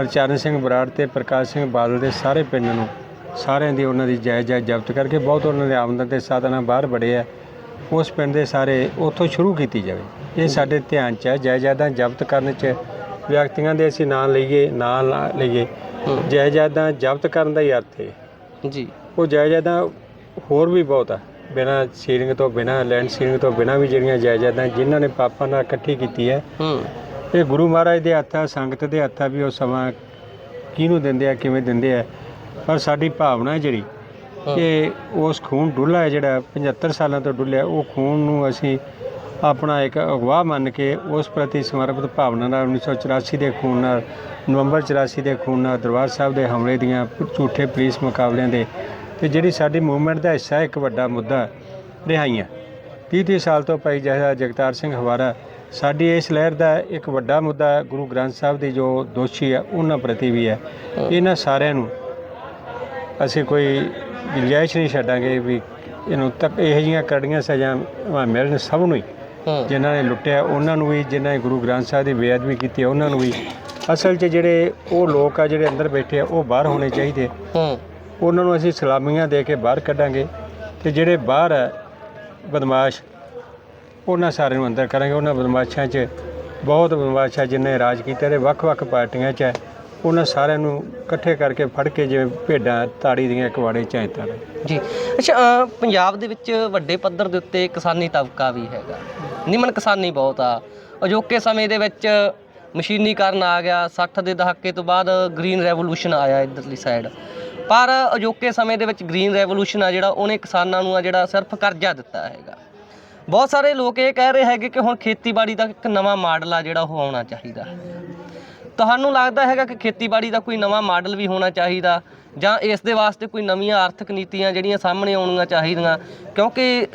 ਹਰਚਰਨ ਸਿੰਘ ਬਰਾੜ ਤੇ ਪ੍ਰਕਾਸ਼ ਸਿੰਘ ਬਾਦਲ ਦੇ ਸਾਰੇ ਪਿੰਡ ਨੂੰ ਸਾਰਿਆਂ ਦੀ ਉਹਨਾਂ ਦੀ ਜਾਇਦਾਦ ਜ਼ਬਤ ਕਰਕੇ ਬਹੁਤ ਉਹਨਾਂ ਦੇ ਆਮਦਨ ਦੇ ਸਾਧਨਾਂ ਬਾਹਰ ਬੜੇ ਆ। ਉਸ ਪਿੰਡ ਦੇ ਸਾਰੇ ਉੱਥੋਂ ਸ਼ੁਰੂ ਕੀਤੀ ਜਾਵੇ। ਇਹ ਸਾਡੇ ਧਿਆਨ 'ਚ ਹੈ ਜਾਇਦਾਦਾਂ ਜ਼ਬਤ ਕਰਨ 'ਚ ਵਿਅਕਤੀਆਂ ਦੇ ਅਸੀਂ ਨਾਂ ਲਈਏ ਨਾਂ ਨਾ ਲਈਏ। ਜਾਇਦਾਦਾਂ ਜ਼ਬਤ ਕਰਨ ਦਾ ਹੀ ਅਰਥ ਹੈ ਜੀ। ਉਹ ਜਾਇਦਾਦਾਂ ਹੋਰ ਵੀ ਬਹੁਤ ਆ। ਬਿਨਾਂ ਸੀਲਿੰਗ ਤੋਂ ਬਿਨਾਂ ਲੈਂਡ ਸੀਲਿੰਗ ਤੋਂ ਬਿਨਾਂ ਵੀ ਜਿਹੜੀਆਂ ਜਾਇਦਾਦਾਂ ਜਿਨ੍ਹਾਂ ਨੇ ਪਾਪਾਂ ਨਾਲ ਇਕੱਠੀ ਕੀਤੀ ਹੈ। ਹੂੰ। ਇਹ ਗੁਰੂ ਮਹਾਰਾਜ ਦੇ ਹੱਥ ਆ ਸੰਗਤ ਦੇ ਹੱਥ ਆ ਵੀ ਉਹ ਸਮਾਂ ਕਿਹਨੂੰ ਦਿੰਦੇ ਆ ਕਿਵੇਂ ਦਿੰਦੇ ਆ ਪਰ ਸਾਡੀ ਭਾਵਨਾ ਜਿਹੜੀ। ਕਿ ਉਸ ਖੂਨ ਡੁੱਲਾ ਹੈ ਜਿਹੜਾ 75 ਸਾਲਾਂ ਤੋਂ ਡੁੱਲਿਆ ਉਹ ਖੂਨ ਨੂੰ ਅਸੀਂ ਆਪਣਾ ਇੱਕ ਅਗਵਾ ਮੰਨ ਕੇ ਉਸ ਪ੍ਰਤੀ ਸਮਰਪਿਤ ਭਾਵਨਾ ਨਾਲ 1984 ਦੇ ਖੂਨ ਨਾਲ ਨਵੰਬਰ 84 ਦੇ ਖੂਨ ਨਾਲ ਦਰਬਾਰ ਸਾਹਿਬ ਦੇ ਹਮਲੇ ਦੀਆਂ ਝੂਠੇ ਪੁਲਿਸ ਮੁਕਾਬਲਿਆਂ ਦੇ ਤੇ ਜਿਹੜੀ ਸਾਡੀ ਮੂਵਮੈਂਟ ਦਾ ਹਿੱਸਾ ਹੈ, ਇੱਕ ਵੱਡਾ ਮੁੱਦਾ ਰਿਹਾਈਆਂ। 30 30 ਸਾਲ ਤੋਂ ਭਾਈ ਜਹਦਾ ਜਗਤਾਰ ਸਿੰਘ ਹਵਾਰਾ ਸਾਡੀ ਇਸ ਲਹਿਰ ਦਾ ਇੱਕ ਵੱਡਾ ਮੁੱਦਾ ਗੁਰੂ ਗ੍ਰੰਥ ਸਾਹਿਬ ਦੀ ਜੋ ਦੋਸ਼ੀ ਹੈ ਉਹਨਾਂ ਪ੍ਰਤੀ ਵੀ ਹੈ। ਇਹਨਾਂ ਸਾਰਿਆਂ ਨੂੰ ਅਸੀਂ ਕੋਈ ਗੁੰਜਾਇਸ਼ ਨਹੀਂ ਛੱਡਾਂਗੇ ਵੀ ਇਹਨੂੰ ਤੱਕ ਇਹੋ ਜਿਹੀਆਂ ਕੜੀਆਂ ਸਜ਼ਾਵਾਂ ਮਿਲਣ ਸਭ ਨੂੰ ਹੀ। ਜਿਨ੍ਹਾਂ ਨੇ ਲੁੱਟਿਆ ਉਹਨਾਂ ਨੂੰ ਵੀ ਜਿਨ੍ਹਾਂ ਨੇ ਗੁਰੂ ਗ੍ਰੰਥ ਸਾਹਿਬ ਦੀ ਬੇਅਦਬੀ ਕੀਤੀ ਹੈ, ਉਹਨਾਂ ਨੂੰ ਵੀ। ਅਸਲ 'ਚ ਜਿਹੜੇ ਉਹ ਲੋਕ ਆ ਜਿਹੜੇ ਅੰਦਰ ਬੈਠੇ ਆ ਉਹ ਬਾਹਰ ਹੋਣੇ ਚਾਹੀਦੇ। ਹੂੰ। ਉਹਨਾਂ ਨੂੰ ਅਸੀਂ ਸਲਾਮੀਆਂ ਦੇ ਕੇ ਬਾਹਰ ਕੱਢਾਂਗੇ ਤੇ ਜਿਹੜੇ ਬਾਹਰ ਹੈ ਬਦਮਾਸ਼ ਉਹਨਾਂ ਸਾਰਿਆਂ ਨੂੰ ਅੰਦਰ ਕਰਾਂਗੇ। ਉਹਨਾਂ ਬਦਮਾਸ਼ਾਂ 'ਚ ਬਹੁਤ ਬਦਮਾਸ਼ ਜਿਨ੍ਹਾਂ ਨੇ ਰਾਜ ਕੀਤਾ ਤੇ ਵੱਖ-ਵੱਖ ਪਾਰਟੀਆਂ 'ਚ ਹੈ ਉਹਨਾਂ ਸਾਰਿਆਂ ਨੂੰ ਇਕੱਠੇ ਕਰਕੇ ਫੜ ਕੇ ਜਿਵੇਂ ਭੇਡਾਂ ਤਾੜੀ ਦੀਆਂ ਕਵਾੜੇ ਚਾਹੇ ਤਾੜੇ ਜੀ। ਅੱਛਾ ਅਹ, ਪੰਜਾਬ ਦੇ ਵਿੱਚ ਵੱਡੇ ਪੱਧਰ ਦੇ ਉੱਤੇ ਕਿਸਾਨੀ ਤਬਕਾ ਵੀ ਹੈਗਾ। ਨਿਮਨ ਕਿਸਾਨੀ ਬਹੁਤ ਆ। ਅਜੋਕੇ ਸਮੇਂ ਦੇ ਵਿੱਚ ਮਸ਼ੀਨੀਕਰਨ ਆ ਗਿਆ 60 ਦੇ ਦਹਾਕੇ ਤੋਂ ਬਾਅਦ ਗ੍ਰੀਨ ਰੈਵੋਲੂਸ਼ਨ ਆਇਆ ਇਧਰਲੀ ਸਾਈਡ। ਪਰ ਅਜੋਕੇ ਸਮੇਂ ਦੇ ਵਿੱਚ ਗ੍ਰੀਨ ਰੈਵੋਲੂਸ਼ਨ ਆ ਜਿਹੜਾ ਉਹਨੇ ਕਿਸਾਨਾਂ ਨੂੰ ਆ ਜਿਹੜਾ ਸਿਰਫ ਕਰਜ਼ਾ ਦਿੱਤਾ ਹੈਗਾ। ਬਹੁਤ ਸਾਰੇ ਲੋਕ ਇਹ ਕਹਿ ਰਹੇ ਹੈਗੇ ਕਿ ਹੁਣ ਖੇਤੀਬਾੜੀ ਦਾ ਇੱਕ ਨਵਾਂ ਮਾਡਲ ਆ ਜਿਹੜਾ ਉਹ ਆਉਣਾ ਚਾਹੀਦਾ। ਤੁਹਾਨੂੰ ਲੱਗਦਾ ਹੈਗਾ ਕਿ ਖੇਤੀਬਾੜੀ ਦਾ ਕੋਈ ਨਵਾਂ ਮਾਡਲ ਵੀ ਹੋਣਾ ਚਾਹੀਦਾ? ਜਾਂ ਇਸ ਦੇ ਵਾਸਤੇ ਕੋਈ ਨਵੀਆਂ ਆਰਥਿਕ ਨੀਤੀਆਂ ਜਿਹੜੀਆਂ ਸਾਹਮਣੇ ਆਉਣੀਆਂ ਚਾਹੀਦੀਆਂ? ਕਿਉਂਕਿ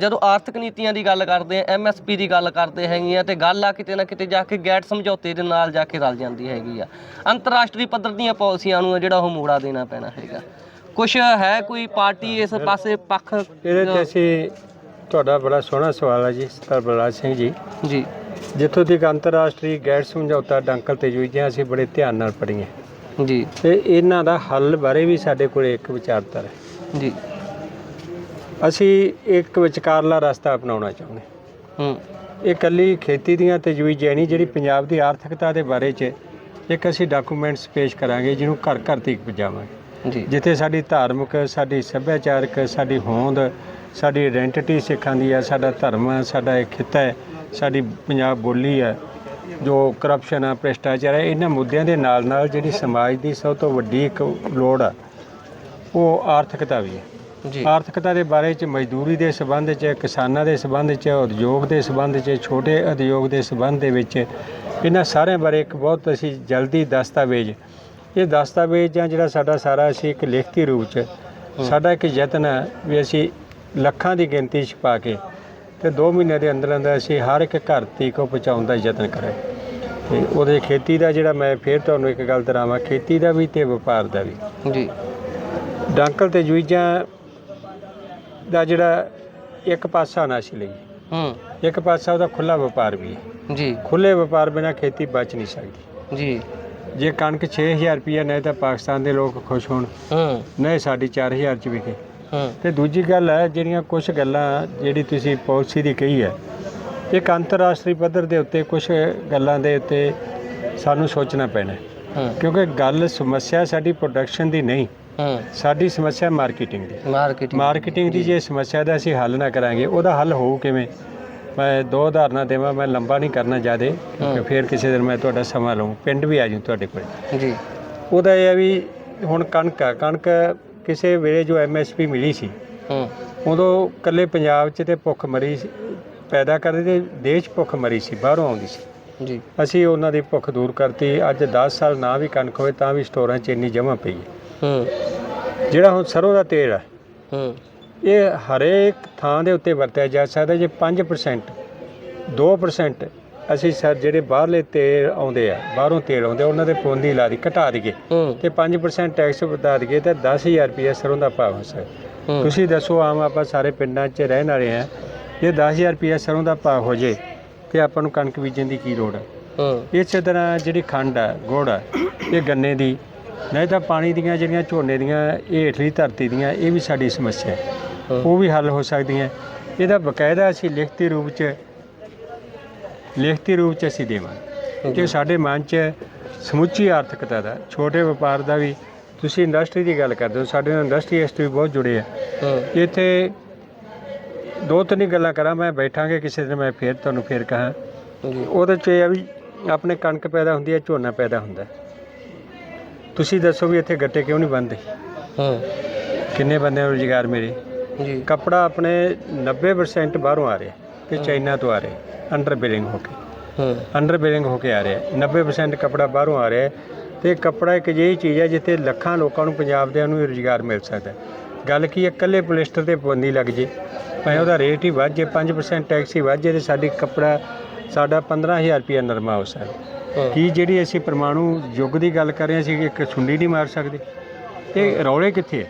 ਜਦੋਂ ਆਰਥਿਕ ਨੀਤੀਆਂ ਦੀ ਗੱਲ ਕਰਦੇ ਆ ਐਮਐਸਪੀ ਦੀ ਗੱਲ ਕਰਦੇ ਹੈਗੇ ਆ ਤੇ ਗੱਲ ਆ ਕਿਤੇ ਨਾ ਕਿਤੇ ਜਾ ਕੇ ਗੈਟ ਸਮਝੌਤੇ ਦੇ ਨਾਲ ਜਾ ਕੇ ਰਲ ਜਾਂਦੀ ਹੈਗੀ ਆ। ਅੰਤਰਰਾਸ਼ਟਰੀ ਪੱਧਰ ਦੀਆਂ ਪਾਲਿਸੀਆਂ ਨੂੰ ਜਿਹੜਾ ਉਹ ਮੋੜਾ ਦੇਣਾ ਪੈਣਾ ਹੈਗਾ। ਕੁਝ ਹੈ ਕੋਈ ਪਾਰਟੀ ਇਸ ਪਾਸੇ ਪੱਖ? ਇਹਦੇ 'ਚ ਅਸੀਂ ਤੁਹਾਡਾ ਬੜਾ ਸੋਹਣਾ ਸਵਾਲ ਹੈ ਜੀ ਸਰਦਾਰ ਬਲਰਾਜ ਸਿੰਘ ਜੀ। ਜੀ। ਜਿੱਥੋਂ ਤੱਕ ਅੰਤਰਰਾਸ਼ਟਰੀ ਗੈਰ ਸਮਝੌਤਾ ਡੰਕਲ ਤੇ ਜੁਈਆਂ ਅਸੀਂ ਬੜੇ ਧਿਆਨ ਨਾਲ ਪੜ੍ਹੀਆਂ। ਜੀ। ਤੇ ਇਹਨਾਂ ਦਾ ਹੱਲ ਬਾਰੇ ਵੀ ਸਾਡੇ ਕੋਲ ਇੱਕ ਵਿਚਾਰਧਾਰਾ ਹੈ। ਜੀ। ਅਸੀਂ ਇੱਕ ਵਿਚਕਾਰਲਾ ਰਸਤਾ ਅਪਣਾਉਣਾ ਚਾਹੁੰਦੇ ਹੂੰ। ਇਹ ਕੱਲੀ ਖੇਤੀ ਦੀਆਂ ਤਜਵੀਜ਼ ਜੈਣੀ ਜਿਹੜੀ ਪੰਜਾਬ ਦੀ ਆਰਥਿਕਤਾ ਦੇ ਬਾਰੇ 'ਚ ਇੱਕ ਅਸੀਂ ਡਾਕੂਮੈਂਟਸ ਪੇਸ਼ ਕਰਾਂਗੇ ਜਿਹਨੂੰ ਘਰ ਘਰ ਤੱਕ ਪਹੁੰਚਾਵਾਂਗੇ। ਜੀ। ਜਿੱਥੇ ਸਾਡੀ ਧਾਰਮਿਕ ਸਾਡੀ ਸੱਭਿਆਚਾਰਕ ਸਾਡੀ ਹੋਂਦ ਸਾਡੀ ਆਇਡੈਂਟੀਟੀ ਸਿੱਖਾਂ ਦੀ ਹੈ ਸਾਡਾ ਧਰਮ ਹੈ ਸਾਡਾ ਇਹ ਖਿੱਤਾ ਹੈ ਸਾਡੀ ਪੰਜਾਬ ਬੋਲੀ ਹੈ ਜੋ ਕਰਪਸ਼ਨ ਹੈ ਭ੍ਰਿਸ਼ਟਾਚਾਰ ਹੈ ਇਹਨਾਂ ਮੁੱਦਿਆਂ ਦੇ ਨਾਲ ਨਾਲ ਜਿਹੜੀ ਸਮਾਜ ਦੀ ਸਭ ਤੋਂ ਵੱਡੀ ਇੱਕ ਲੋੜ ਆ ਉਹ ਆਰਥਿਕਤਾ ਵੀ ਹੈ। ਜੀ। ਆਰਥਿਕਤਾ ਦੇ ਬਾਰੇ ਚ ਮਜ਼ਦੂਰੀ ਦੇ ਸੰਬੰਧ ਚ ਕਿਸਾਨਾਂ ਦੇ ਸੰਬੰਧ ਚ ਉਦਯੋਗ ਦੇ ਸੰਬੰਧ ਚ ਛੋਟੇ ਉਦਯੋਗ ਦੇ ਸੰਬੰਧ ਦੇ ਵਿੱਚ ਇਹਨਾਂ ਸਾਰਿਆਂ ਬਾਰੇ ਇੱਕ ਬਹੁਤ ਅਸੀਂ ਜਲਦੀ ਦਸਤਾਵੇਜ਼ ਇਹ ਦਸਤਾਵੇਜ਼ ਜਾਂ ਜਿਹੜਾ ਸਾਡਾ ਸਾਰਾ ਅਸੀਂ ਇੱਕ ਲਿਖਤੀ ਰੂਪ ਚ ਸਾਡਾ ਇੱਕ ਯਤਨ ਹੈ ਵੀ ਅਸੀਂ ਲੱਖਾਂ ਦੀ ਗਿਣਤੀ ਛਪਾ ਕੇ ਤੇ 2 ਮਹੀਨੇ ਦੇ ਅੰਦਰ ਅੰਦਰ ਅਸੀਂ ਹਰ ਇੱਕ ਘਰ ਤੀਕ ਉਹ ਪਹੁੰਚਾਉਣ ਦਾ ਯਤਨ ਕਰਾਂ ਤੇ ਉਹਦੇ ਖੇਤੀ ਦਾ ਜਿਹੜਾ ਮੈਂ ਫੇਰ ਤੁਹਾਨੂੰ ਇੱਕ ਗੱਲ ਦਰਾਵਾਂ ਖੇਤੀ ਦਾ ਵੀ ਤੇ ਵਪਾਰ ਦਾ ਵੀ। ਜੀ। ਡਾਂਕਲ ਤੇ ਜੁਈਜਾਂ ਦਾ ਜਿਹੜਾ ਇੱਕ ਪਾਸਾ ਨਾ ਸੀ ਲਈ। ਹੂੰ। ਇੱਕ ਪਾਸਾ ਉਹਦਾ ਖੁੱਲਾ ਵਪਾਰ ਵੀ ਹੈ। ਜੀ। ਖੁੱਲੇ ਵਪਾਰ ਬਿਨਾ ਖੇਤੀ ਬਚ ਨਹੀਂ ਸਕਦੀ। ਜੀ। ਜੇ ਕਣਕ 6000 ਰੁਪਈਆ ਨਹੀਂ ਤਾਂ ਪਾਕਿਸਤਾਨ ਦੇ ਲੋਕ ਖੁਸ਼ ਹੋਣ। ਹੂੰ। ਨਹੀਂ ਸਾਡੀ 4000 ਚ ਵਿਕੇ ਤੇ ਦੂਜੀ ਗੱਲ ਹੈ ਜਿਹੜੀਆਂ ਕੁਝ ਗੱਲਾਂ ਜਿਹੜੀ ਤੁਸੀਂ ਪਾਲਿਸੀ ਦੀ ਕਹੀ ਹੈ ਇੱਕ ਅੰਤਰਰਾਸ਼ਟਰੀ ਪੱਧਰ ਦੇ ਉੱਤੇ ਕੁਝ ਗੱਲਾਂ ਦੇ ਉੱਤੇ ਸਾਨੂੰ ਸੋਚਣਾ ਪੈਣਾ ਕਿਉਂਕਿ ਗੱਲ ਸਮੱਸਿਆ ਸਾਡੀ ਪ੍ਰੋਡਕਸ਼ਨ ਦੀ ਨਹੀਂ ਸਾਡੀ ਸਮੱਸਿਆ ਮਾਰਕੀਟਿੰਗ ਦੀ। ਮਾਰਕੀਟਿੰਗ ਮਾਰਕੀਟਿੰਗ ਦੀ ਜੇ ਸਮੱਸਿਆ ਦਾ ਅਸੀਂ ਹੱਲ ਨਾ ਕਰਾਂਗੇ ਉਹਦਾ ਹੱਲ ਹੋਊ ਕਿਵੇਂ? ਮੈਂ ਦੋ ਉਦਾਹਰਨਾਂ ਦੇਵਾਂ ਮੈਂ ਲੰਬਾ ਨਹੀਂ ਕਰਨਾ ਜ਼ਿਆਦੇ ਕਿਉਂਕਿ ਫਿਰ ਕਿਸੇ ਦਿਨ ਮੈਂ ਤੁਹਾਡਾ ਸਮਾਂ ਲਵਾਂ ਪਿੰਡ ਵੀ ਆ ਜੂ ਤੁਹਾਡੇ ਕੋਲ। ਜੀ। ਉਹਦਾ ਇਹ ਹੈ ਵੀ ਹੁਣ ਕਣਕ ਆ ਕਣਕ ਕਿਸੇ ਵੇਲੇ ਜੋ ਐਮਐਸਪੀ ਮਿਲੀ ਸੀ ਹੂੰ। ਉਦੋਂ ਕੱਲੇ ਪੰਜਾਬ 'ਚ ਤੇ ਭੁੱਖ ਮਰੀ ਸੀ- ਪੈਦਾ ਕਰਦੇ ਤੇ ਦੇਸ਼ ਭੁੱਖ ਮਰੀ ਸੀ ਬਾਹਰੋਂ ਆਉਂਦੀ ਸੀ। ਜੀ। ਅਸੀਂ ਉਹਨਾਂ ਦੀ ਭੁੱਖ ਦੂਰ ਕਰਤੀ ਅੱਜ 10 ਸਾਲ ਨਾ ਵੀ ਕਣਕ ਹੋਵੇ ਤਾਂ ਵੀ ਸਟੋਰਾਂ 'ਚ ਇੰਨੀ ਜਮ੍ਹਾਂ ਪਈ ਹੈ। ਹੂੰ। ਜਿਹੜਾ ਹੁਣ ਸਰੋਂ ਦਾ ਤੇਲ ਹੈ ਹੂੰ। ਇਹ ਹਰੇਕ ਥਾਂ ਦੇ ਉੱਤੇ ਵਰਤਿਆ ਜਾ ਸਕਦਾ ਜੇ 5% 2% ਅਸੀਂ ਸਰ ਜਿਹੜੇ ਬਾਹਰਲੇ ਤੇਲ ਆਉਂਦੇ ਆ ਬਾਹਰੋਂ ਤੇਲ ਆਉਂਦੇ ਆ, ਉਹਨਾਂ ਦੇ ਪਾਬੰਦੀ ਲਾ ਦੀ ਘਟਾ ਦਈਏ। ਤੇ 5% ਟੈਕਸ ਵਧਾ ਦਈਏ ਤਾਂ 10000 ਰੁਪਏ ਸਰੋਂ ਦਾ ਭਾਅ ਹੋ ਹੂੰ। ਤੁਸੀਂ ਦੱਸੋ ਆਮ ਆਪਾਂ ਸਾਰੇ ਪਿੰਡਾਂ 'ਚ ਰਹਿਣ ਵਾਲੇ ਆ ਜੇ 10000 ਰੁਪਏ ਸਰੋਂ ਦਾ ਭਾਅ ਹੋ ਜੇ ਤੇ ਆਪਾਂ ਨੂੰ ਕਣਕ ਬੀਜਣ ਦੀ ਕੀ ਲੋੜ ਹੈ ਹੂੰ। ਇਸੇ ਤਰ੍ਹਾਂ ਜਿਹੜੀ ਖੰਡ ਹੈ ਗੁੜ ਹੈ ਇਹ ਗੰਨੇ ਦੀ ਨਹੀਂ ਤਾਂ ਪਾਣੀ ਦੀਆਂ ਜਿਹੜੀਆਂ ਝੋਨੇ ਦੀਆਂ ਇਹ ਹੇਠਲੀ ਧਰਤੀ ਦੀਆਂ ਇਹ ਵੀ ਸਾਡੀ ਸਮੱਸਿਆ ਹੂੰ। ਉਹ ਵੀ ਹੱਲ ਹੋ ਸਕਦੀਆਂ। ਇਹਦਾ ਬਕਾਇਦਾ ਅਸੀਂ ਲਿਖਤੀ ਰੂਪ 'ਚ ਲਿਖਤੀ ਰੂਪ 'ਚ ਅਸੀਂ ਦੇਵਾਂਗੇ। ਕਿ ਸਾਡੇ ਮਨ 'ਚ ਸਮੁੱਚੀ ਆਰਥਿਕਤਾ ਦਾ ਛੋਟੇ ਵਪਾਰ ਦਾ ਵੀ ਤੁਸੀਂ ਇੰਡਸਟਰੀ ਦੀ ਗੱਲ ਕਰਦੇ ਹੋ ਸਾਡੇ ਨਾਲ ਇੰਡਸਟਰੀਸਟ ਵੀ ਬਹੁਤ ਜੁੜੇ ਆ। ਇੱਥੇ ਦੋ ਤਿੰਨ ਗੱਲਾਂ ਕਰਾਂ ਮੈਂ ਬੈਠਾਂਗੇ ਕਿਸੇ ਦਿਨ ਮੈਂ ਫੇਰ ਤੁਹਾਨੂੰ ਫੇਰ ਕਹਾਂ। ਉਹਦੇ 'ਚ ਇਹ ਆ ਵੀ ਆਪਣੇ ਕਣਕ ਪੈਦਾ ਹੁੰਦੀ ਹੈ ਝੋਨਾ ਪੈਦਾ ਹੁੰਦਾ। ਤੁਸੀਂ ਦੱਸੋ ਵੀ ਇੱਥੇ ਗੱਟੇ ਕਿਉਂ ਨਹੀਂ ਬਣਦੇ? ਹੂੰ। ਕਿੰਨੇ ਬੰਦਿਆਂ ਨੂੰ ਰੁਜ਼ਗਾਰ ਮਿਲੇ ਜੀ। ਕੱਪੜਾ ਆਪਣੇ 90% ਬਾਹਰੋਂ ਆ ਰਿਹਾ। ਤੇ ਚਾਈਨਾ ਤੋਂ ਆ ਰਿਹਾ ਅੰਡਰ ਬਿਲਿੰਗ ਹੋ ਕੇ। ਹੂੰ। ਅੰਡਰ ਬਿਲਿੰਗ ਹੋ ਕੇ ਆ ਰਿਹਾ। 90% ਕੱਪੜਾ ਬਾਹਰੋਂ ਆ ਰਿਹਾ। ਤੇ ਕੱਪੜਾ ਇੱਕ ਅਜਿਹੀ ਚੀਜ਼ ਹੈ ਜਿੱਥੇ ਲੱਖਾਂ ਲੋਕਾਂ ਨੂੰ ਪੰਜਾਬ ਦਿਆਂ ਨੂੰ ਰੁਜ਼ਗਾਰ ਮਿਲ ਸਕਦਾ ਹੈ। ਗੱਲ ਕੀ ਹੈ ਇਕੱਲੇ ਪੋਲਿਸਟਰ ਤੇ ਪਾਬੰਦੀ ਲੱਗ ਜੇ। ਭਾਵੇਂ ਉਹਦਾ ਰੇਟ ਹੀ ਵੱਧ ਜੇ 5% ਟੈਕਸ ਹੀ ਵੱਧ ਜੇ ਤੇ ਸਾਡੀ ਕੱਪੜਾ ਸਾਡਾ 15000 ਰੁਪਏ ਨਰਮਾ ਹੋ ਸਕਦਾ ਹੂੰ। ਕੀ ਜਿਹੜੀ ਅਸੀਂ ਪਰਮਾਣੂ ਯੁੱਗ ਦੀ ਗੱਲ ਕਰ ਰਹੇ ਹਾਂ ਅਸੀਂ ਇੱਕ ਸੁੰਡੀ ਨਹੀਂ ਮਾਰ ਸਕਦੇ। ਇਹ ਰੌਲੇ ਕਿੱਥੇ ਹੈ?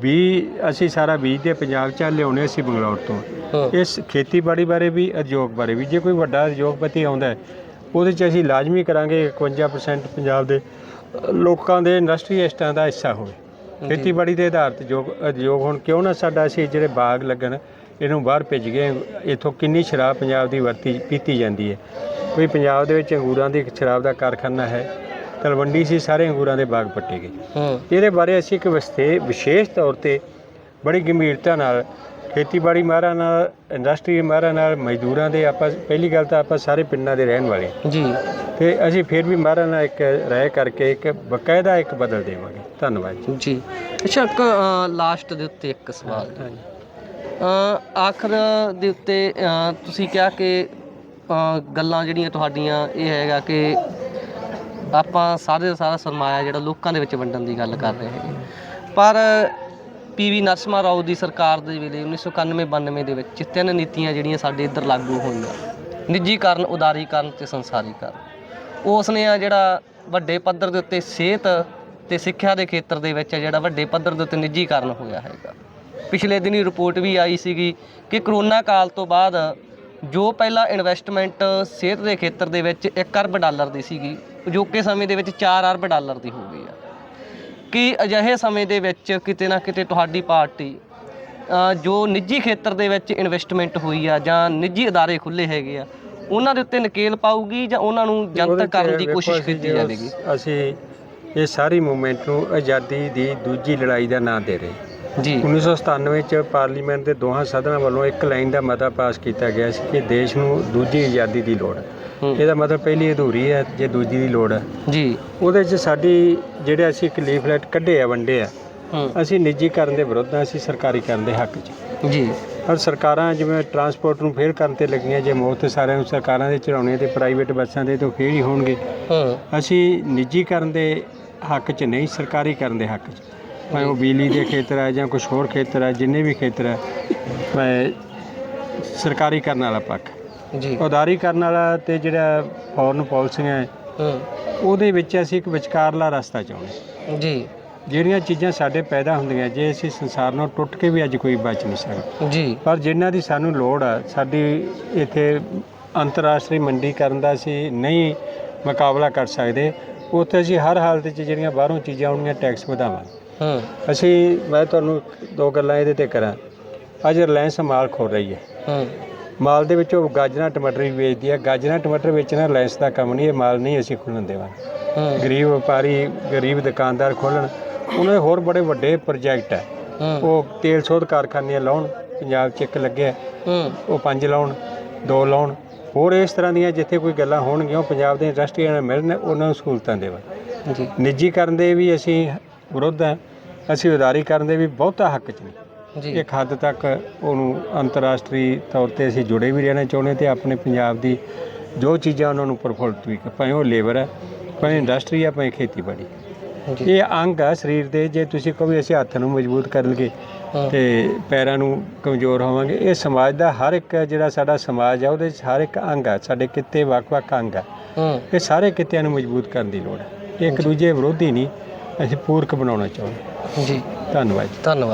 ਵੀ ਅਸੀਂ ਸਾਰਾ ਬੀਜ ਦੇ ਪੰਜਾਬ ਚ ਲਿਆਉਣੇ ਅਸੀਂ ਬੰਗਲੌਰ ਤੋਂ। ਇਸ ਖੇਤੀਬਾੜੀ ਬਾਰੇ ਵੀ ਉਦਯੋਗ ਬਾਰੇ ਵੀ ਜੇ ਕੋਈ ਵੱਡਾ ਉਦਯੋਗਪਤੀ ਆਉਂਦਾ ਉਹਦੇ ਚ ਅਸੀਂ ਲਾਜ਼ਮੀ ਕਰਾਂਗੇ 51% ਪੰਜਾਬ ਦੇ। ਲੋਕਾਂ ਦੇ ਇੰਡਸਟਰੀਇਸਟਾਂ ਦਾ ਹਿੱਸਾ ਹੋਵੇ। ਖੇਤੀਬਾੜੀ ਦੇ ਆਧਾਰ ਤੇ ਜੋ ਉਦਯੋਗ ਹੁਣ ਕਿਉਂ ਨਾ ਸਾਡਾ ਅਸੀਂ ਜਿਹੜੇ ਬਾਗ ਲੱਗਣ ਇਹਨੂੰ ਬਾਹਰ ਭੇਜ ਗਏ ਇਥੋਂ ਕਿੰਨੀ ਸ਼ਰਾਬ ਪੰਜਾਬ ਦੀ ਵਰਤੀ ਪੀਤੀ ਜਾਂਦੀ ਹੈ। ਕੋਈ ਪੰਜਾਬ ਦੇ ਵਿੱਚ ਅੰਗੂਰਾਂ ਦੀ ਸ਼ਰਾਬ ਦਾ ਕਾਰਖਾਨਾ ਹੈ ਤਲਵੰਡੀ ਸੀ ਸਾਰੇ ਅੰਗੂਰਾਂ ਦੇ ਬਾਗ ਪੱਟੇ ਗਏ। ਹੂੰ। ਇਹਦੇ ਬਾਰੇ ਅਸੀਂ ਇੱਕ ਵਿਸਥੇ ਵਿਸ਼ੇਸ਼ ਤੌਰ ਤੇ ਬੜੀ ਗੰਭੀਰਤਾ ਨਾਲ ਖੇਤੀਬਾੜੀ ਮਾਹਰਾਂ ਨਾਲ ਇੰਡਸਟਰੀ ਮਾਹਰਾਂ ਨਾਲ ਮਜ਼ਦੂਰਾਂ ਦੇ ਆਪਾਂ ਪਹਿਲੀ ਗੱਲ ਤਾਂ ਆਪਾਂ ਸਾਰੇ ਪਿੰਡਾਂ ਦੇ ਰਹਿਣ ਵਾਲੇ ਜੀ। ਤੇ ਅਸੀਂ ਫਿਰ ਵੀ ਮਾਹਰਾਂ ਨਾਲ ਇੱਕ ਰਾਏ ਕਰਕੇ ਇੱਕ ਬਕਾਇਦਾ ਇੱਕ ਬਦਲ ਦੇਵਾਂਗੇ। ਧੰਨਵਾਦ ਜੀ। ਜੀ। ਅੱਛਾ ਇੱਕ ਲਾਸਟ ਦੇ ਉੱਤੇ ਇੱਕ ਸਵਾਲ। ਆਖਰ ਦੇ ਉੱਤੇ ਤੁਸੀਂ ਕਿਹਾ ਕਿ ਗੱਲਾਂ ਜਿਹੜੀਆਂ ਤੁਹਾਡੀਆਂ ਇਹ ਹੈਗਾ ਕਿ ਆਪਾਂ ਸਾਰੇ ਦਾ ਸਾਰਾ ਸਰਮਾਇਆ ਜਿਹੜਾ ਲੋਕਾਂ ਦੇ ਵਿੱਚ ਵੰਡਣ ਦੀ ਗੱਲ ਕਰ ਰਹੇ ਹੈਗੇ। ਪਰ ਪੀਵੀ ਨਰਸਿਮਹਾ ਰਾਓ ਦੀ ਸਰਕਾਰ ਦੇ ਵੇਲੇ 1991-92 ਦੇ ਵਿੱਚ ਤਿੰਨ ਨੀਤੀਆਂ ਜਿਹੜੀਆਂ ਸਾਡੇ ਇੱਧਰ ਲਾਗੂ ਹੋਈਆਂ। ਨਿੱਜੀਕਰਨ, ਉਦਾਰੀਕਰਨ ਤੇ ਸੰਸਾਰੀਕਰਨ। ਉਸ ਨੇ ਆ ਜਿਹੜਾ ਵੱਡੇ ਪੱਧਰ ਦੇ ਉੱਤੇ ਸਿਹਤ ਤੇ ਸਿੱਖਿਆ ਦੇ ਖੇਤਰ ਦੇ ਵਿੱਚ ਆ ਜਿਹੜਾ ਵੱਡੇ ਪੱਧਰ ਦੇ ਉੱਤੇ ਨਿੱਜੀਕਰਨ ਹੋਇਆ ਹੈਗਾ। ਪਿਛਲੇ ਦਿਨੀ ਰਿਪੋਰਟ ਵੀ ਆਈ ਸੀਗੀ ਕਿ ਕਰੋਨਾ ਕਾਲ ਤੋਂ ਬਾਅਦ ਜੋ ਪਹਿਲਾਂ ਇਨਵੈਸਟਮੈਂਟ ਸਿਹਤ ਦੇ ਖੇਤਰ ਦੇ ਵਿੱਚ 1 ਅਰਬ ਡਾਲਰ ਦੀ ਸੀਗੀ ਅਜੋਕੇ ਸਮੇਂ ਦੇ ਵਿੱਚ 4 ਅਰਬ ਡਾਲਰ ਦੀ ਹੋ ਗਈ ਆ। ਕਿ ਅਜਿਹੇ ਸਮੇਂ ਦੇ ਵਿੱਚ ਕਿਤੇ ਨਾ ਕਿਤੇ ਤੁਹਾਡੀ ਪਾਰਟੀ ਜੋ ਨਿੱਜੀ ਖੇਤਰ ਦੇ ਵਿੱਚ ਇਨਵੈਸਟਮੈਂਟ ਹੋਈ ਆ ਜਾਂ ਨਿੱਜੀ ਅਦਾਰੇ ਖੁੱਲੇ ਹੈਗੇ ਆ ਉਹਨਾਂ ਦੇ ਉੱਤੇ ਨਕੇਲ ਪਾਊਗੀ ਜਾਂ ਉਹਨਾਂ ਨੂੰ ਜਨਤਕ ਕਰਨ ਦੀ ਕੋਸ਼ਿਸ਼ ਕੀਤੀ ਜਾਵੇਗੀ? ਅਸੀਂ ਇਹ ਸਾਰੀ ਮੂਵਮੈਂਟ ਨੂੰ ਆਜ਼ਾਦੀ ਦੀ ਦੂਜੀ ਲੜਾਈ ਦਾ ਨਾਂ ਦੇ ਰਹੇ। ਜੀ। 1997 ਚ ਪਾਰਲੀਮੈਂਟ ਦੇ ਦੋਹਾਂ ਸਦਨਾਂ ਵੱਲੋਂ ਇੱਕ ਲਾਈਨ ਦਾ ਮਤਾ ਪਾਸ ਕੀਤਾ ਗਿਆ ਸੀ ਕਿ ਦੇਸ਼ ਨੂੰ ਦੂਜੀ ਆਜ਼ਾਦੀ ਦੀ ਲੋੜ ਹੂੰ, ਇਹਦਾ ਮਤਲਬ ਪਹਿਲੀ ਅਧੂਰੀ ਹੈ ਜੇ ਦੂਜੀ ਦੀ ਲੋੜ ਹੈ। ਜੀ। ਉਹਦੇ 'ਚ ਸਾਡੀ ਜਿਹੜੇ ਅਸੀਂ ਇੱਕ ਲੀਫਲੈਟ ਕੱਢੇ ਆ ਵੰਡੇ ਆ ਅਸੀਂ ਨਿੱਜੀਕਰਨ ਦੇ ਵਿਰੁੱਧ ਹਾਂ ਅਸੀਂ ਸਰਕਾਰੀਕਰਨ ਦੇ ਹੱਕ 'ਚ। ਜੀ। ਪਰ ਸਰਕਾਰਾਂ ਜਿਵੇਂ ਟਰਾਂਸਪੋਰਟ ਨੂੰ ਫੇਲ ਕਰਨ ਤੇ ਲੱਗੀਆਂ ਜੇ ਮੁਫਤ ਸਾਰਿਆਂ ਨੂੰ ਸਰਕਾਰਾਂ ਦੇ ਚੜਾਉਣੇ ਤੇ ਪ੍ਰਾਈਵੇਟ ਬੱਸਾਂ ਦੇ ਤਾਂ ਫੇਲ ਹੀ ਹੋਣਗੇ। ਹੂੰ। ਅਸੀਂ ਨਿੱਜੀਕਰਨ ਦੇ ਹੱਕ 'ਚ ਨਹੀਂ ਸਰਕਾਰੀਕਰਨ ਦੇ ਹੱਕ 'ਚ। ਭਾਵੇਂ ਉਹ ਬਿਜਲੀ ਦੇ ਖੇਤਰ ਹੈ ਜਾਂ ਕੁਝ ਹੋਰ ਖੇਤਰ ਹੈ ਜਿੰਨੇ ਵੀ ਖੇਤਰ ਹੈ ਮੈਂ ਸਰਕਾਰੀਕਰਨ ਵਾਲਾ ਪੱਖ। ਜੀ। ਉਦਾਰੀਕਰਨ ਵਾਲਾ ਤੇ ਜਿਹੜਾ ਫੋਰਨ ਪਾਲਿਸੀਆਂ ਹੈ ਉਹਦੇ ਵਿੱਚ ਅਸੀਂ ਇੱਕ ਵਿਚਕਾਰਲਾ ਰਸਤਾ ਚਾਹੁੰਦੇ ਜੀ। ਜਿਹੜੀਆਂ ਚੀਜ਼ਾਂ ਸਾਡੇ ਪੈਦਾ ਹੁੰਦੀਆਂ ਜੇ ਅਸੀਂ ਸੰਸਾਰ ਨਾਲ ਟੁੱਟ ਕੇ ਵੀ ਅੱਜ ਕੋਈ ਬਚ ਨਹੀਂ ਸਕਦਾ। ਜੀ। ਪਰ ਜਿਨ੍ਹਾਂ ਦੀ ਸਾਨੂੰ ਲੋੜ ਆ ਸਾਡੀ ਇੱਥੇ ਅੰਤਰਰਾਸ਼ਟਰੀ ਮੰਡੀਕਰਨ ਦਾ ਅਸੀਂ ਨਹੀਂ ਮੁਕਾਬਲਾ ਕਰ ਸਕਦੇ ਉੱਥੇ ਅਸੀਂ ਹਰ ਹਾਲਤ 'ਚ ਜਿਹੜੀਆਂ ਬਾਹਰੋਂ ਚੀਜ਼ਾਂ ਆਉਣਗੀਆਂ ਟੈਕਸ ਵਧਾਵਾਂਗੇ। ਹੂੰ। ਅਸੀਂ ਮੈਂ ਤੁਹਾਨੂੰ ਦੋ ਗੱਲਾਂ ਇਹਦੇ ਤੇ ਕਰਾਂ। ਅੱਜ ਰਿਲਾਇੰਸ ਮਾਲ ਖੋਲ ਰਹੀ ਹੈ। ਹੂੰ। ਮਾਲ ਦੇ ਵਿੱਚੋਂ ਗਾਜਰਾਂ ਟਮਾਟਰ ਵੀ ਵੇਚਦੀ ਹੈ ਗਾਜਰਾਂ ਟਮਾਟਰ ਵੇਚਣਾ ਰਿਲਾਇੰਸ ਦਾ ਕੰਮ ਨਹੀਂ ਇਹ ਮਾਲ ਨਹੀਂ ਅਸੀਂ ਖੋਲ੍ਹਣ ਦੇਵਾਂਗੇ ਹੂੰ। ਗਰੀਬ ਵਪਾਰੀ ਗਰੀਬ ਦੁਕਾਨਦਾਰ ਖੋਲ੍ਹਣ ਉਹਨਾਂ ਦੇ ਹੋਰ ਬੜੇ ਵੱਡੇ ਪ੍ਰੋਜੈਕਟ ਹੈ। ਉਹ ਤੇਲ ਸੋਧ ਕਾਰਖਾਨੇ ਲਾਉਣ ਪੰਜਾਬ 'ਚ ਇੱਕ ਲੱਗਿਆ ਉਹ ਪੰਜ ਲਾਉਣ ਦੋ ਲਾਉਣ। ਹੋਰ ਇਸ ਤਰ੍ਹਾਂ ਦੀਆਂ ਜਿੱਥੇ ਕੋਈ ਗੱਲਾਂ ਹੋਣਗੀਆਂ ਉਹ ਪੰਜਾਬ ਦੇ ਇੰਡਸਟਰੀਆਂ ਨਾਲ ਮਿਲਣ ਉਹਨਾਂ ਨੂੰ ਸਹੂਲਤਾਂ ਦੇਵਣ ਜੀ। ਨਿੱਜੀਕਰਨ ਦੇ ਵੀ ਅਸੀਂ ਵਿਰੁੱਧ ਹਾਂ ਅਸੀਂ ਉਦਾਰੀਕਰਨ ਦੇ ਵੀ ਬਹੁਤਾ ਹੱਕ 'ਚ ਨਹੀਂ। ਇੱਕ ਹੱਦ ਤੱਕ ਉਹਨੂੰ ਅੰਤਰਰਾਸ਼ਟਰੀ ਤੌਰ ਤੇ ਅਸੀਂ ਜੁੜੇ ਵੀ ਰਹਿਣਾ ਚਾਹੁੰਦੇ ਤੇ ਆਪਣੇ ਪੰਜਾਬ ਦੀ ਜੋ ਚੀਜ਼ਾਂ ਉਹਨਾਂ ਨੂੰ ਪ੍ਰਫੁੱਲਤ ਵੀ ਕਰ- ਭਾਵੇਂ ਉਹ ਲੇਬਰ ਹੈ ਭਾਵੇਂ ਇੰਡਸਟਰੀ ਹੈ ਭਾਵੇਂ ਖੇਤੀਬਾੜੀ। ਇਹ ਅੰਗ ਆ ਸਰੀਰ ਦੇ ਜੇ ਤੁਸੀਂ ਕਹੋ ਅਸੀਂ ਹੱਥ ਨੂੰ ਮਜ਼ਬੂਤ ਕਰ ਹੂੰ। ਤੇ ਪੈਰਾਂ ਨੂੰ ਕਮਜ਼ੋਰ ਹੋਵਾਂਗੇ ਇਹ ਸਮਾਜ ਦਾ ਹਰ ਇੱਕ ਜਿਹੜਾ ਸਾਡਾ ਸਮਾਜ ਆ ਉਹਦੇ 'ਚ ਹਰ ਇੱਕ ਅੰਗ ਆ ਸਾਡੇ ਕਿੱਤੇ ਵੱਖ-ਵੱਖ ਅੰਗ ਆ ਹੂੰ। ਇਹ ਸਾਰੇ ਕਿੱਤਿਆਂ ਨੂੰ ਮਜ਼ਬੂਤ ਕਰਨ ਦੀ ਲੋੜ ਹੈ। ਇੱਕ ਦੂਜੇ ਵਿਰੋਧੀ ਨਹੀਂ ਅਸੀਂ ਪੂਰਕ ਬਣਾਉਣਾ ਚਾਹੁੰਦੇ। ਜੀ। ਧੰਨਵਾਦ ਧੰਨਵਾਦ।